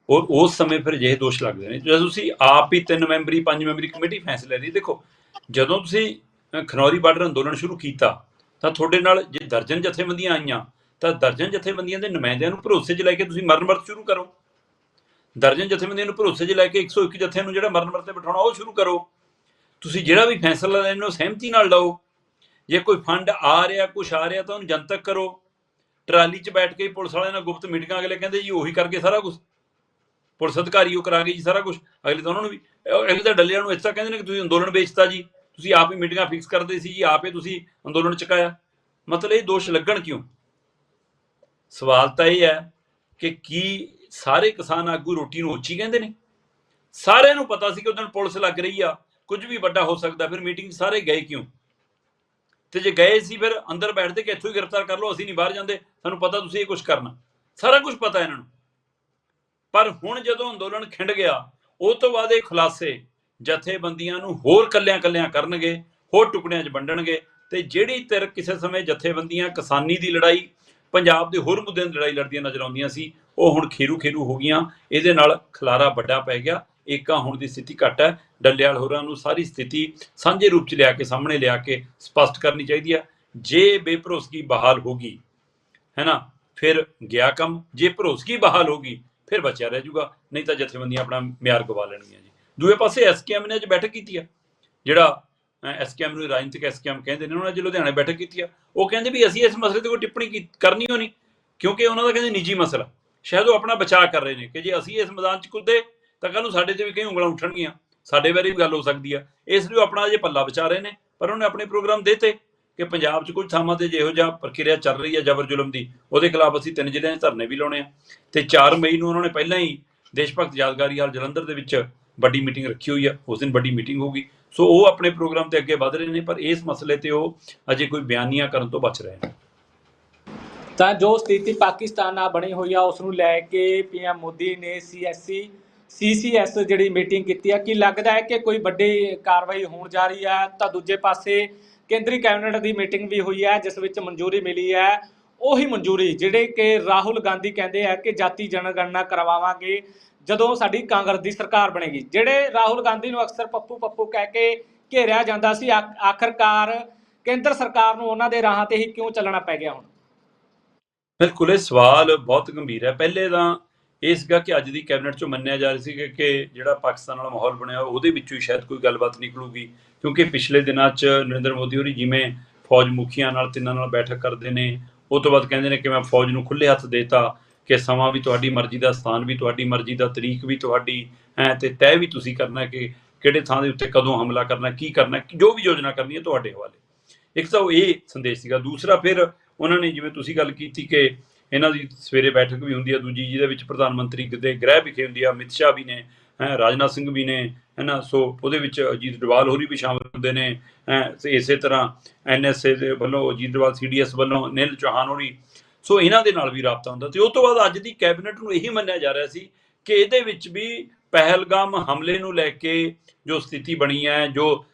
ਔਰ ਉਸ ਸਮੇਂ ਫਿਰ ਜਿਹੇ ਦੋਸ਼ ਲੱਗਦੇ ਨੇ। ਜਦੋਂ ਤੁਸੀਂ ਆਪ ਹੀ ਤਿੰਨ ਮੈਂਬਰੀ, ਪੰਜ ਮੈਂਬਰੀ ਕਮੇਟੀ ਫੈਸਲੇ ਲਈ, ਦੇਖੋ, ਜਦੋਂ ਤੁਸੀਂ ਖਨੌਰੀ ਬਾਰਡਰ ਅੰਦੋਲਨ ਸ਼ੁਰੂ ਕੀਤਾ, ਤਾਂ ਤੁਹਾਡੇ ਨਾਲ ਜੇ ਦਰਜਨ ਜਥੇਬੰਦੀਆਂ ਆਈਆਂ, ਤਾਂ ਦਰਜਨ ਜਥੇਬੰਦੀਆਂ ਦੇ ਨੁਮਾਇੰਦਿਆਂ ਨੂੰ ਭਰੋਸੇ 'ਚ ਲੈ ਕੇ ਤੁਸੀਂ ਮਰਨ ਵਰਤ ਸ਼ੁਰੂ ਕਰੋ। ਦਰਜਨ ਜਥੇਬੰਦੀਆਂ ਨੂੰ ਭਰੋਸੇ 'ਚ ਲੈ ਕੇ 101 ਜਥਿਆਂ ਨੂੰ ਜਿਹੜਾ ਮਰਨ ਵਰਤ ਤੇ ਬਿਠਾਉਣਾ, ਉਹ ਸ਼ੁਰੂ ਕਰੋ। ਤੁਸੀਂ ਜਿਹੜਾ ਵੀ ਫੈਸਲਾ ਲੈਣਾ ਉਹ ਸਹਿਮਤੀ ਨਾਲ ਲਓ ਜੇ ਕੋਈ ਫੰਡ ਆ ਰਿਹਾ ਕੁਝ ਆ ਰਿਹਾ ਤਾਂ ਉਹਨੂੰ ਜਨਤਕ ਕਰੋ। ਟਰਾਲੀ 'ਚ ਬੈਠ ਕੇ ਪੁਲਿਸ ਵਾਲਿਆਂ ਨਾਲ ਗੁਪਤ ਮੀਟਿੰਗਾਂ, ਅਗਲੇ ਕਹਿੰਦੇ ਜੀ ਉਹੀ ਕਰਕੇ ਸਾਰਾ ਕੁਝ ਪੁਲਿਸ ਅਧਿਕਾਰੀ ਉਹ ਕਰਾ ਗਏ ਜੀ ਸਾਰਾ ਕੁਝ ਅਗਲੇ ਤਾਂ ਉਹਨਾਂ ਨੂੰ ਵੀ ਅਗਲੇ ਤਾਂ ਡੱਲਿਆਂ ਨੂੰ ਇਸ ਤਰ੍ਹਾਂ ਕਹਿੰਦੇ ਨੇ ਕਿ ਤੁਸੀਂ ਅੰਦੋਲਨ ਵੇਚਤਾ ਜੀ। ਤੁਸੀਂ ਆਪ ਹੀ ਮੀਟਿੰਗਾਂ ਫਿਕਸ ਕਰਦੇ ਸੀ ਜੀ, ਆਪੇ ਤੁਸੀਂ ਅੰਦੋਲਨ ਚੁਕਾਇਆ। ਮਤਲਬ ਇਹ ਦੋਸ਼ ਲੱਗਣ ਕਿਉਂ? ਸਵਾਲ ਤਾਂ ਇਹ ਹੈ ਕਿ ਕੀ ਸਾਰੇ ਕਿਸਾਨ ਆਗੂ ਰੋਟੀ ਨੂੰ ਉੱਚੀ ਕਹਿੰਦੇ ਨੇ? ਸਾਰਿਆਂ ਨੂੰ ਪਤਾ ਸੀ ਕਿ ਉਦੋਂ ਪੁਲਿਸ ਲੱਗ ਰਹੀ ਆ। ਕੁਝ ਵੀ ਵੱਡਾ ਹੋ ਸਕਦਾ, ਫਿਰ ਮੀਟਿੰਗ ਸਾਰੇ ਗਏ ਕਿਉਂ? ਤੇ ਜੇ ਗਏ ਸੀ ਫਿਰ ਅੰਦਰ ਬੈਠਦੇ ਕਿ ਇੱਥੋਂ ਹੀ ਗ੍ਰਿਫਤਾਰ ਕਰ ਲਓ, ਅਸੀਂ ਨਹੀਂ ਬਾਹਰ ਜਾਂਦੇ, ਸਾਨੂੰ ਪਤਾ ਤੁਸੀਂ ਇਹ ਕੁਝ ਕਰਨਾ। ਸਾਰਾ ਕੁਝ ਪਤਾ ਇਹਨਾਂ ਨੂੰ। ਪਰ ਹੁਣ ਜਦੋਂ ਅੰਦੋਲਨ ਖਿੰਡ ਗਿਆ, ਉਹ ਤੋਂ ਬਾਅਦ ਇਹ ਖੁਲਾਸੇ ਜਥੇਬੰਦੀਆਂ ਨੂੰ ਹੋਰ ਕੱਲਿਆਂ-ਕੱਲਿਆਂ ਕਰਨਗੇ, ਹੋਰ ਟੁਕੜਿਆਂ 'ਚ ਵੰਡਣਗੇ ਤੇ ਜਿਹੜੀ ਤਿਰ ਕਿਸੇ ਸਮੇਂ ਜਥੇਬੰਦੀਆਂ ਕਿਸਾਨੀ ਦੀ ਲੜਾਈ, ਪੰਜਾਬ ਦੇ ਹੋਰ ਮੁੱਦਿਆਂ ਦੀ ਲੜਾਈ ਲੜਦੀਆਂ ਨਜ਼ਰ ਆਉਂਦੀਆਂ ਸੀ, ਉਹ ਹੁਣ ਖੇਰੂ ਖੇਰੂ ਹੋ ਗਈਆਂ। ਇਹਦੇ ਨਾਲ ਖਲਾਰਾ ਵੱਡਾ ਪੈ ਗਿਆ। ਏਕਾ ਹੋਣ ਦੀ ਸਥਿਤੀ ਘੱਟ ਹੈ। ਡੱਲਿਆਲ ਹੋਰਾਂ ਨੂੰ ਸਾਰੀ ਸਥਿਤੀ ਸਾਂਝੇ ਰੂਪ 'ਚ ਲਿਆ ਕੇ, ਸਾਹਮਣੇ ਲਿਆ ਕੇ ਸਪਸ਼ਟ ਕਰਨੀ ਚਾਹੀਦੀ ਹੈ। ਜੇ ਬੇਭਰੋਸਗੀ ਬਹਾਲ ਹੋਗੀ ਹੈ ਨਾ, ਫਿਰ ਗਿਆ ਕੰਮ। ਜੇ ਭਰੋਸਗੀ ਬਹਾਲ ਹੋਗੀ ਫਿਰ ਬਚਿਆ ਰਹਿ ਜਾਊਗਾ ਨਹੀਂ ਤਾਂ ਜਥੇਬੰਦੀਆਂ ਆਪਣਾ ਮਿਆਰ ਗਵਾ ਲੈਣਗੀਆਂ ਜੀ। ਦੂਏ ਪਾਸੇ ਐਸਕੇਐਮ ਨੇ ਅੱਜ ਬੈਠਕ ਕੀਤੀ ਆ ਜਿਹੜਾ ਐਸਕੇਐਮ ਨੂੰ ਰਾਜਨੀਤਿਕ ਐਸਕੇਐਮ ਕਹਿੰਦੇ ਨੇ, ਉਹਨਾਂ ਨੇ ਅੱਜ ਲੁਧਿਆਣੇ ਬੈਠਕ ਕੀਤੀ ਆ ਉਹ ਕਹਿੰਦੇ ਵੀ ਅਸੀਂ ਇਸ ਮਸਲੇ ਤੇ ਕੋਈ ਟਿੱਪਣੀ ਕੀ- ਕਰਨੀ ਹੋ ਨਹੀਂ? ਕਿਉਂਕਿ ਉਹਨਾਂ ਦਾ ਕਹਿੰਦੇ ਨਿੱਜੀ ਮਸਲਾ। ਸ਼ਾਇਦ ਉਹ ਆਪਣਾ ਬਚਾਅ ਕਰ ਰਹੇ ਨੇ ਕਿ ਜੇ ਅਸੀਂ ਇਸ ਮੈਦਾਨ 'ਚ ਕੁੱਦੇ ਤਾਂ ਕੱਲ ਨੂੰ ਸਾਡੇ ਤੇ ਵੀ ਕਈ ਉਂਗਲਾਂ ਉੱਠਣਗੀਆਂ। ਸਾਡੇ ਬਾਰੇ ਵੀ ਗੱਲ ਹੋ ਸਕਦੀ ਆ। ਇਸ ਲਈ ਆਪਣਾ ਅਜੇ ਪੱਲਾ ਬਚਾ ਰਹੇ ਨੇ, ਪਰ ਉਹਨੇ ਆਪਣੇ ਪ੍ਰੋਗਰਾਮ ਦੇਤੇ ਕਿ ਪੰਜਾਬ 'ਚ ਕੁਝ ਥਾਵਾਂ ਤੇ ਜਿਹੋ ਜਿਹਾ ਪ੍ਰਕਿਰਿਆ ਚੱਲ ਰਹੀ ਹੈ ਜ਼ਬਰ ਜ਼ੁਲਮ ਦੀ, ਉਹਦੇ ਖਿਲਾਫ ਅਸੀਂ ਤਿੰਨ ਜ਼ਿਲ੍ਹਿਆਂ 'ਚ ਧਰਨੇ ਵੀ ਲਾਉਣੇ ਆ। ਤੇ 4 ਮਈ ਨੂੰ ਉਹਨਾਂ ਨੇ ਪਹਿਲਾਂ ਹੀ ਦੇਸ਼ ਭਗਤ ਯਾਦਗਾਰੀ ਹਾਲ ਜਲੰਧਰ ਦੇ ਵਿੱਚ ਵੱਡੀ ਮੀਟਿੰਗ ਰੱਖੀ ਹੋਈ ਆ। ਉਸ ਦਿਨ ਵੱਡੀ ਮੀਟਿੰਗ ਹੋਊਗੀ ਸੋ ਉਹ ਆਪਣੇ ਪ੍ਰੋਗਰਾਮ ਤੇ ਅੱਗੇ ਵਧ ਰਹੇ ਨੇ, ਪਰ ਇਸ ਮਸਲੇ ਤੇ ਉਹ ਅਜੇ ਕੋਈ ਬਿਆਨੀਆਂ ਕਰਨ ਤੋਂ ਬਚ ਰਹੇ ਨੇ। ਤਾਂ ਜੋ ਸਥਿਤੀ ਪਾਕਿਸਤਾਨ ਨਾਲ ਬਣੀ ਹੋਈ ਆ, ਉਸ ਨੂੰ ਲੈ ਕੇ ਪੀਐਮ ਮੋਦੀ ਨੇ ਸੀਐਸਸੀ ਸੀਸੀਐਸ ਜਿਹੜੀ ਮੀਟਿੰਗ ਕੀਤੀ ਹੈ ਕਿ ਲੱਗਦਾ ਹੈ ਕਿ ਕੋਈ ਵੱਡੀ ਕਾਰਵਾਈ ਹੋਣ ਜਾ ਰਹੀ ਹੈ ਤਾਂ ਦੂਜੇ ਪਾਸੇ ਕੇਂਦਰੀ ਕੈਬਨਿਟ ਦੀ ਮੀਟਿੰਗ ਵੀ ਹੋਈ ਹੈ, ਜਿਸ ਵਿੱਚ ਮਨਜ਼ੂਰੀ ਮਿਲੀ ਹੈ। ਉਹੀ ਮਨਜ਼ੂਰੀ ਜਿਹੜੇ ਕਿ ਰਾਹੁਲ ਗਾਂਧੀ ਕਹਿੰਦੇ ਆ ਕਿ ਜਾਤੀ ਜਨਗਣਨਾ ਕਰਵਾਵਾਂਗੇ, ਜਦੋਂ ਸਾਡੀ ਕਾਂਗਰਸ ਦੀ ਸਰਕਾਰ ਬਣੇਗੀ। ਜਿਹੜੇ ਰਾਹੁਲ ਗਾਂਧੀ ਨੂੰ ਅਕਸਰ ਪੱਪੂ ਪੱਪੂ ਕਹਿ ਕੇ ਘੇਰਿਆ ਜਾਂਦਾ ਸੀ ਆਖ- ਆਖਰਕਾਰ ਕੇਂਦਰ ਸਰਕਾਰ ਨੂੰ ਉਹਨਾਂ ਦੇ ਰਾਹਾਂ ਤੇ ਹੀ ਕਿਉਂ ਚੱਲਣਾ ਪੈ ਗਿਆ ਹੁਣ? ਬਿਲਕੁਲ, ਇਹ ਸਵਾਲ ਬਹੁਤ ਗੰਭੀਰ ਹੈ। ਪਹਿਲੇ ਤਾਂ ਇਹ ਸੀਗਾ ਕਿ ਅੱਜ ਦੀ ਕੈਬਨਿਟ ਚੋਂ ਮੰਨਿਆ ਜਾ ਰਿਹਾ ਸੀ ਕਿ- ਜਿਹੜਾ ਪਾਕਿਸਤਾਨ ਵਾਲਾ ਮਾਹੌਲ ਬਣਿਆ ਉਹਦੇ ਵਿੱਚੋਂ ਹੀ ਸ਼ਾਇਦ ਕੋਈ ਗੱਲਬਾਤ ਨਿਕਲੂਗੀ। ਕਿਉਂਕਿ ਪਿਛਲੇ ਦਿਨਾਂ 'ਚ ਨਰਿੰਦਰ ਮੋਦੀ ਹੋਰੀ ਜਿਵੇਂ ਫੌਜ ਮੁਖੀਆਂ ਨਾਲ ਤਿੰਨਾਂ ਨਾਲ ਬੈਠਕ ਕਰਦੇ ਨੇ, ਉਹ ਤੋਂ ਬਾਅਦ ਕਹਿੰਦੇ ਨੇ ਕਿ ਮੈਂ ਫੌਜ ਨੂੰ ਖੁੱਲੇ ਹੱਥ ਦੇਤਾ, ਕਿ ਸਮਾਂ ਵੀ ਤੁਹਾਡੀ ਮਰਜ਼ੀ ਦਾ, ਸਥਾਨ ਵੀ ਤੁਹਾਡੀ ਮਰਜ਼ੀ ਦਾ, ਤਰੀਕ ਵੀ ਤੁਹਾਡੀ, ਹੈ, ਤੇ ਤੈਅ ਵੀ ਤੁਸੀਂ ਕਰਨਾ ਕਿ ਕਿਹੜੇ ਥਾਂ ਦੇ ਉੱਤੇ ਕਦੋਂ ਹਮਲਾ ਕਰਨਾ ਕੀ ਕਰਨਾ ਜੋ ਵੀ ਯੋਜਨਾ ਕਰਨੀ ਹੈ ਤੁਹਾਡੇ ਹਵਾਲੇ। ਇੱਕ ਤਾਂ ਉਹ ਇਹ ਸੰਦੇਸ਼ ਸੀਗਾ। ਦੂਸਰਾ ਫਿਰ ਉਹਨਾਂ ਨੇ ਜਿਵੇਂ ਤੁਸੀਂ ਗੱਲ ਕੀਤੀ ਕਿ ਇਹਨਾਂ ਦੀ ਸਵੇਰੇ ਬੈਠਕ ਵੀ ਹੁੰਦੀ ਆ ਦੂਜੀ ਜਿਹਦੇ ਵਿੱਚ ਪ੍ਰਧਾਨ ਮੰਤਰੀ ਦੇ ਗ੍ਰਹਿ ਵਿਖੇ ਹੁੰਦੀ ਆ ਅਮਿਤ ਸ਼ਾਹ ਵੀ ਨੇ, ਹੈਂ, ਰਾਜਨਾਥ ਸਿੰਘ ਵੀ ਨੇ, ਹੈਨਾ, ਸੋ ਉਹਦੇ ਵਿੱਚ ਅਜੀਤ ਡੋਵਾਲ ਹੋਰੀ ਵੀ ਸ਼ਾਮਲ ਹੁੰਦੇ ਨੇ, ਹੈਂ ਇਸੇ ਤਰ੍ਹਾਂ ਐਨਐਸਏ ਦੇ ਵੱਲੋਂ, ਅਜੀਤ ਡੋਵਾਲ ਸੀਡੀਐਸ ਵੱਲੋਂ ਨਿਲ ਚੌਹਾਨ ਹੋਰੀ, ਸੋ ਇਹਨਾਂ ਦੇ ਨਾਲ ਵੀ ਰਾਬਤਾ ਹੁੰਦਾ। ਤੇ ਉਸ ਤੋਂ ਬਾਅਦ ਅੱਜ ਦੀ ਕੈਬਨਿਟ ਨੂੰ ਇਹੀ ਮੰਨਿਆ ਜਾ ਰਿਹਾ ਸੀ ਕਿ ਇਹਦੇ ਵਿੱਚ ਵੀ ਪਹਿਲਗਾਮ ਹਮਲੇ ਨੂੰ ਲੈ ਕੇ ਜੋ ਸਥਿਤੀ ਬਣੀ ਹੈ, ਜੋ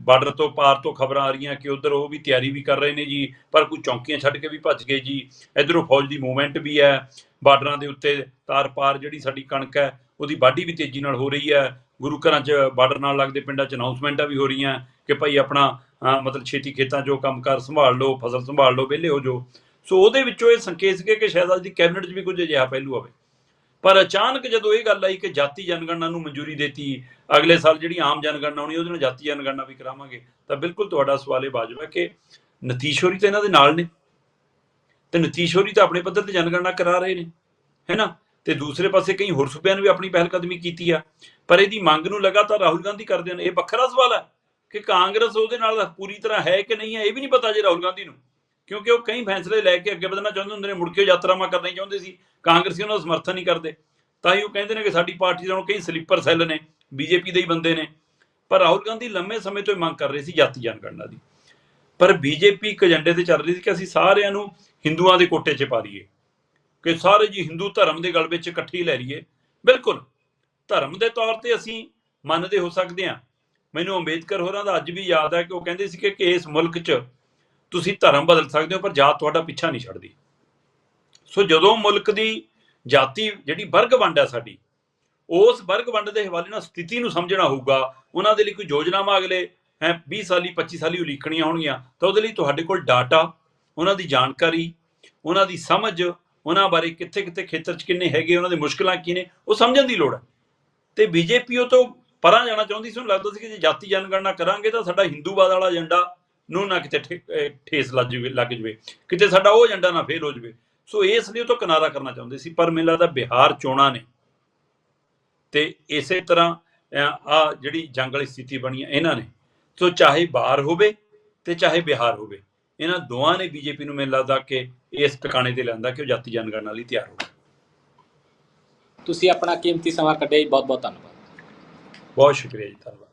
ਬਾਰਡਰ ਤੋਂ ਪਾਰ ਤੋਂ ਖਬਰਾਂ ਆ ਰਹੀਆਂ ਕਿ ਉਧਰ ਉਹ ਵੀ ਤਿਆਰੀ ਵੀ ਕਰ ਰਹੇ ਨੇ ਜੀ, ਪਰ ਕੋਈ ਚੌਂਕੀਆਂ ਛੱਡ ਕੇ ਵੀ ਭੱਜ ਗਏ ਜੀ। ਇਧਰੋਂ ਫੌਜ ਦੀ ਮੂਵਮੈਂਟ ਵੀ ਹੈ, ਬਾਰਡਰਾਂ ਦੇ ਉੱਤੇ ਤਾਰ ਪਾਰ ਜਿਹੜੀ ਸਾਡੀ ਕਣਕ ਹੈ, ਉਹਦੀ ਵਾਢੀ ਵੀ ਤੇਜ਼ੀ ਨਾਲ ਹੋ ਰਹੀ ਹੈ। ਗੁਰੂ ਘਰਾਂ 'ਚ ਬਾਰਡਰ ਨਾਲ ਲੱਗਦੇ ਪਿੰਡਾਂ 'ਚ ਅਨਾਉਂਸਮੈਂਟਾਂ ਵੀ ਹੋ ਰਹੀਆਂ ਕਿ ਭਾਈ ਆਪਣਾ ਮਤਲਬ ਛੇਤੀ ਖੇਤਾਂ 'ਚੋਂ ਕੰਮਕਾਰ ਸੰਭਾਲ ਲਓ, ਫਸਲ ਸੰਭਾਲ ਲਓ, ਵਿਹਲੇ ਹੋ ਜਾਓ। ਸੋ ਉਹਦੇ ਵਿੱਚੋਂ ਇਹ ਸੰਕੇਤ ਸੀਗੇ ਕਿ ਸ਼ਾਇਦ ਅੱਜ ਦੀ ਕੈਬਨਿਟ 'ਚ ਵੀ ਕੁਝ ਅਜਿਹਾ ਪਹਿਲੂ ਆਵੇ। ਪਰ ਅਚਾਨਕ ਜਦੋਂ ਇਹ ਗੱਲ ਆਈ ਕਿ ਜਾਤੀ ਜਨਗਣਨਾ ਨੂੰ ਮਨਜ਼ੂਰੀ ਦਿੱਤੀ, ਅਗਲੇ ਸਾਲ ਜਿਹੜੀ ਆਮ ਜਨਗਣਨਾ ਹੋਣੀ, ਉਹਦੇ ਨਾਲ ਜਾਤੀ ਜਨਗਣਨਾ ਵੀ ਕਰਾਵਾਂਗੇ, ਤਾਂ ਬਿਲਕੁਲ ਤੁਹਾਡਾ ਸਵਾਲ ਇਹ ਵਾਜਬ ਹੈ ਕਿ ਨਤੀਸ਼ੋਰੀ ਤਾਂ ਇਹਨਾਂ ਦੇ ਨਾਲ ਨੇ ਤੇ ਨਤੀਸ਼ੋਰੀ ਤਾਂ ਆਪਣੇ ਪੱਧਰ ਤੇ ਜਨਗਣਨਾ ਕਰਾ ਰਹੇ ਨੇ ਹੈਨਾ ਤੇ ਦੂਸਰੇ ਪਾਸੇ ਕਈ ਹੋਰ ਸੂਬਿਆਂ ਨੇ ਵੀ ਆਪਣੀ ਪਹਿਲ ਕਦਮੀ ਕੀਤੀ ਆ, ਪਰ ਇਹਦੀ ਮੰਗ ਨੂੰ ਲਗਾਤਾਰ ਰਾਹੁਲ ਗਾਂਧੀ ਕਰਦੇ ਨੇ, ਇਹ ਵੱਖਰਾ ਸਵਾਲ ਹੈ ਕਿ ਕਾਂਗਰਸ ਉਹਦੇ ਨਾਲ ਪੂਰੀ ਤਰ੍ਹਾਂ ਹੈ ਕਿ ਨਹੀਂ ਹੈ, ਇਹ ਵੀ ਨਹੀਂ ਪਤਾ ਜੇ ਰਾਹੁਲ ਗਾਂਧੀ ਨੂੰ। ਕਿਉਂਕਿ ਉਹ ਕਈ ਫੈਸਲੇ ਲੈ ਕੇ ਅੱਗੇ ਵਧਣਾ ਚਾਹੁੰਦੇ ਹੁੰਦੇ ਨੇ, ਮੁੜ ਕੇ ਉਹ ਯਾਤਰਾਵਾਂ ਕਰਨਾ ਚਾਹੁੰਦੇ ਸੀ। ਕਾਂਗਰਸੀ ਉਹਨਾਂ ਦਾ ਸਮਰਥਨ ਨਹੀਂ ਕਰਦੇ। ਤਾਂ ਹੀ ਉਹ ਕਹਿੰਦੇ ਨੇ ਕਿ ਸਾਡੀ ਪਾਰਟੀ ਦੇ ਹੁਣ ਕਈ ਸਲੀਪਰ ਸੈੱਲ ਨੇ, ਬੀਜੇਪੀ ਦੇ ਹੀ ਬੰਦੇ ਨੇ। ਪਰ ਰਾਹੁਲ ਗਾਂਧੀ ਲੰਮੇ ਸਮੇਂ ਤੋਂ ਇਹ ਮੰਗ ਕਰ ਰਹੇ ਸੀ ਜਾਤੀ ਜਨਗਣਨਾ ਦੀ। ਪਰ ਬੀਜੇਪੀ ਇੱਕ ਏਜੰਡੇ ਤੇ ਚੱਲ ਰਹੀ ਸੀ ਕਿ ਅਸੀਂ ਸਾਰਿਆਂ ਨੂੰ ਹਿੰਦੂਆਂ ਦੇ ਕੋਟੇ 'ਚ ਪਾ ਦਈਏ ਕਿ ਸਾਰੇ ਜੀ ਹਿੰਦੂ ਧਰਮ ਦੇ ਗਲ ਵਿੱਚ ਇਕੱਠੀ ਲੈ ਲਈਏ। ਬਿਲਕੁਲ। ਧਰਮ ਦੇ ਤੌਰ ਤੇ ਅਸੀਂ ਮੰਨਦੇ ਹੋ ਸਕਦੇ ਹਾਂ। ਮੈਨੂੰ ਅੰਬੇਦਕਰ ਹੋਰਾਂ ਦਾ ਅੱਜ ਵੀ ਯਾਦ ਹੈ ਕਿ ਉਹ ਕਹਿੰਦੇ ਸੀ ਕਿ ਇਸ ਮੁਲਕ 'ਚ ਤੁਸੀਂ ਧਰਮ ਬਦਲ ਸਕਦੇ ਹੋ, ਪਰ ਜਾਤ ਤੁਹਾਡਾ ਪਿੱਛਾ ਨਹੀਂ ਛੱਡਦੀ। ਸੋ ਜਦੋਂ ਮੁਲਕ ਦੀ ਜਾਤੀ ਜਿਹੜੀ ਵਰਗ ਵੰਡ ਹੈ ਸਾਡੀ, ਉਸ ਵਰਗ ਵੰਡ ਦੇ ਹਵਾਲੇ ਨਾਲ ਸਥਿਤੀ ਨੂੰ ਸਮਝਣਾ ਹੋਊਗਾ, ਉਹਨਾਂ ਦੇ ਲਈ ਕੋਈ ਯੋਜਨਾਵਾਂ ਅਗਲੇ, ਹੈ 20 ਸਾਲੀ 25 ਸਾਲੀ ਉਲੀਕਣੀਆਂ ਹੋਣਗੀਆਂ, ਤਾਂ ਉਹਦੇ ਲਈ ਤੁਹਾਡੇ ਕੋਲ ਡਾਟਾ, ਉਹਨਾਂ ਦੀ ਜਾਣਕਾਰੀ, ਉਹਨਾਂ ਦੀ ਸਮਝ, ਉਹਨਾਂ ਬਾਰੇ ਕਿੱਥੇ ਕਿੱਥੇ ਖੇਤਰ 'ਚ ਕਿੰਨੇ ਹੈਗੇ, ਉਹਨਾਂ ਦੇ ਮੁਸ਼ਕਲਾਂ ਕੀ ਨੇ, ਉਹ ਸਮਝਣ ਦੀ ਲੋੜ ਹੈ। ਤੇ ਬੀਜੇਪੀ ਉਹ ਤੋਂ ਪਰਾਂ ਜਾਣਾ ਚਾਹੁੰਦੀ ਸੀ, ਉਹਨੂੰ ਲੱਗਦਾ ਸੀ ਕਿ ਜੇ ਜਾਤੀ ਜਨਗਣਨਾ ਕਰਾਂਗੇ ਤਾਂ ਸਾਡਾ ਹਿੰਦੂਵਾਦ ਵਾਲਾ ਏਜੰਡਾ ਨੂੰ ਨਾ ਕਿਤੇ ਠੇਸ ਲੱਗ ਜਵੇ ਲੱਗ ਜਵੇ। ਕਿਤੇ ਸਾਡਾ ਉਹ ਏਜੰਡਾ ਨਾ ਫੇਲ ਹੋ ਜਵੇ। ਸੋ ਇਸ ਲਈ ਉਹ ਤੋਂ ਕਿਨਾਰਾ ਕਰਨਾ ਚਾਹੁੰਦੇ ਸੀ ਪਰ ਮੈਨੂੰ ਲੱਗਦਾ ਬਿਹਾਰ ਚੋਣਾਂ ਨੇ। ਤੇ ਇਸੇ ਤਰ੍ਹਾਂ ਆ ਜਿਹੜੀ ਜੰਗ ਵਾਲੀ ਸਥਿਤੀ ਬਣੀ ਹੈ ਇਹਨਾਂ ਨੇ। ਸੋ ਚਾਹੇ ਬਾਹਰ ਹੋਵੇ ਤੇ ਚਾਹੇ ਬਿਹਾਰ ਹੋਵੇ ਇਹਨਾਂ ਦੋਵਾਂ ਨੇ ਬੀਜੇਪੀ ਨੂੰ ਮੈਨੂੰ ਲੱਗਦਾ ਕਿ ਇਸ ਟਿਕਾਣੇ ਤੇ ਲਿਆਂਦਾ ਕਿ ਉਹ ਜਾਤੀ ਜਨਗਣਨਾ ਲਈ ਤਿਆਰ ਹੋਵੇ ਤੁਸੀਂ ਆਪਣਾ ਕੀਮਤੀ ਸਮਾਂ ਕੱਢਿਆ ਜੀ ਬਹੁਤ ਬਹੁਤ ਧੰਨਵਾਦ। ਬਹੁਤ ਸ਼ੁਕਰੀਆ ਜੀ ਧੰਨਵਾਦ।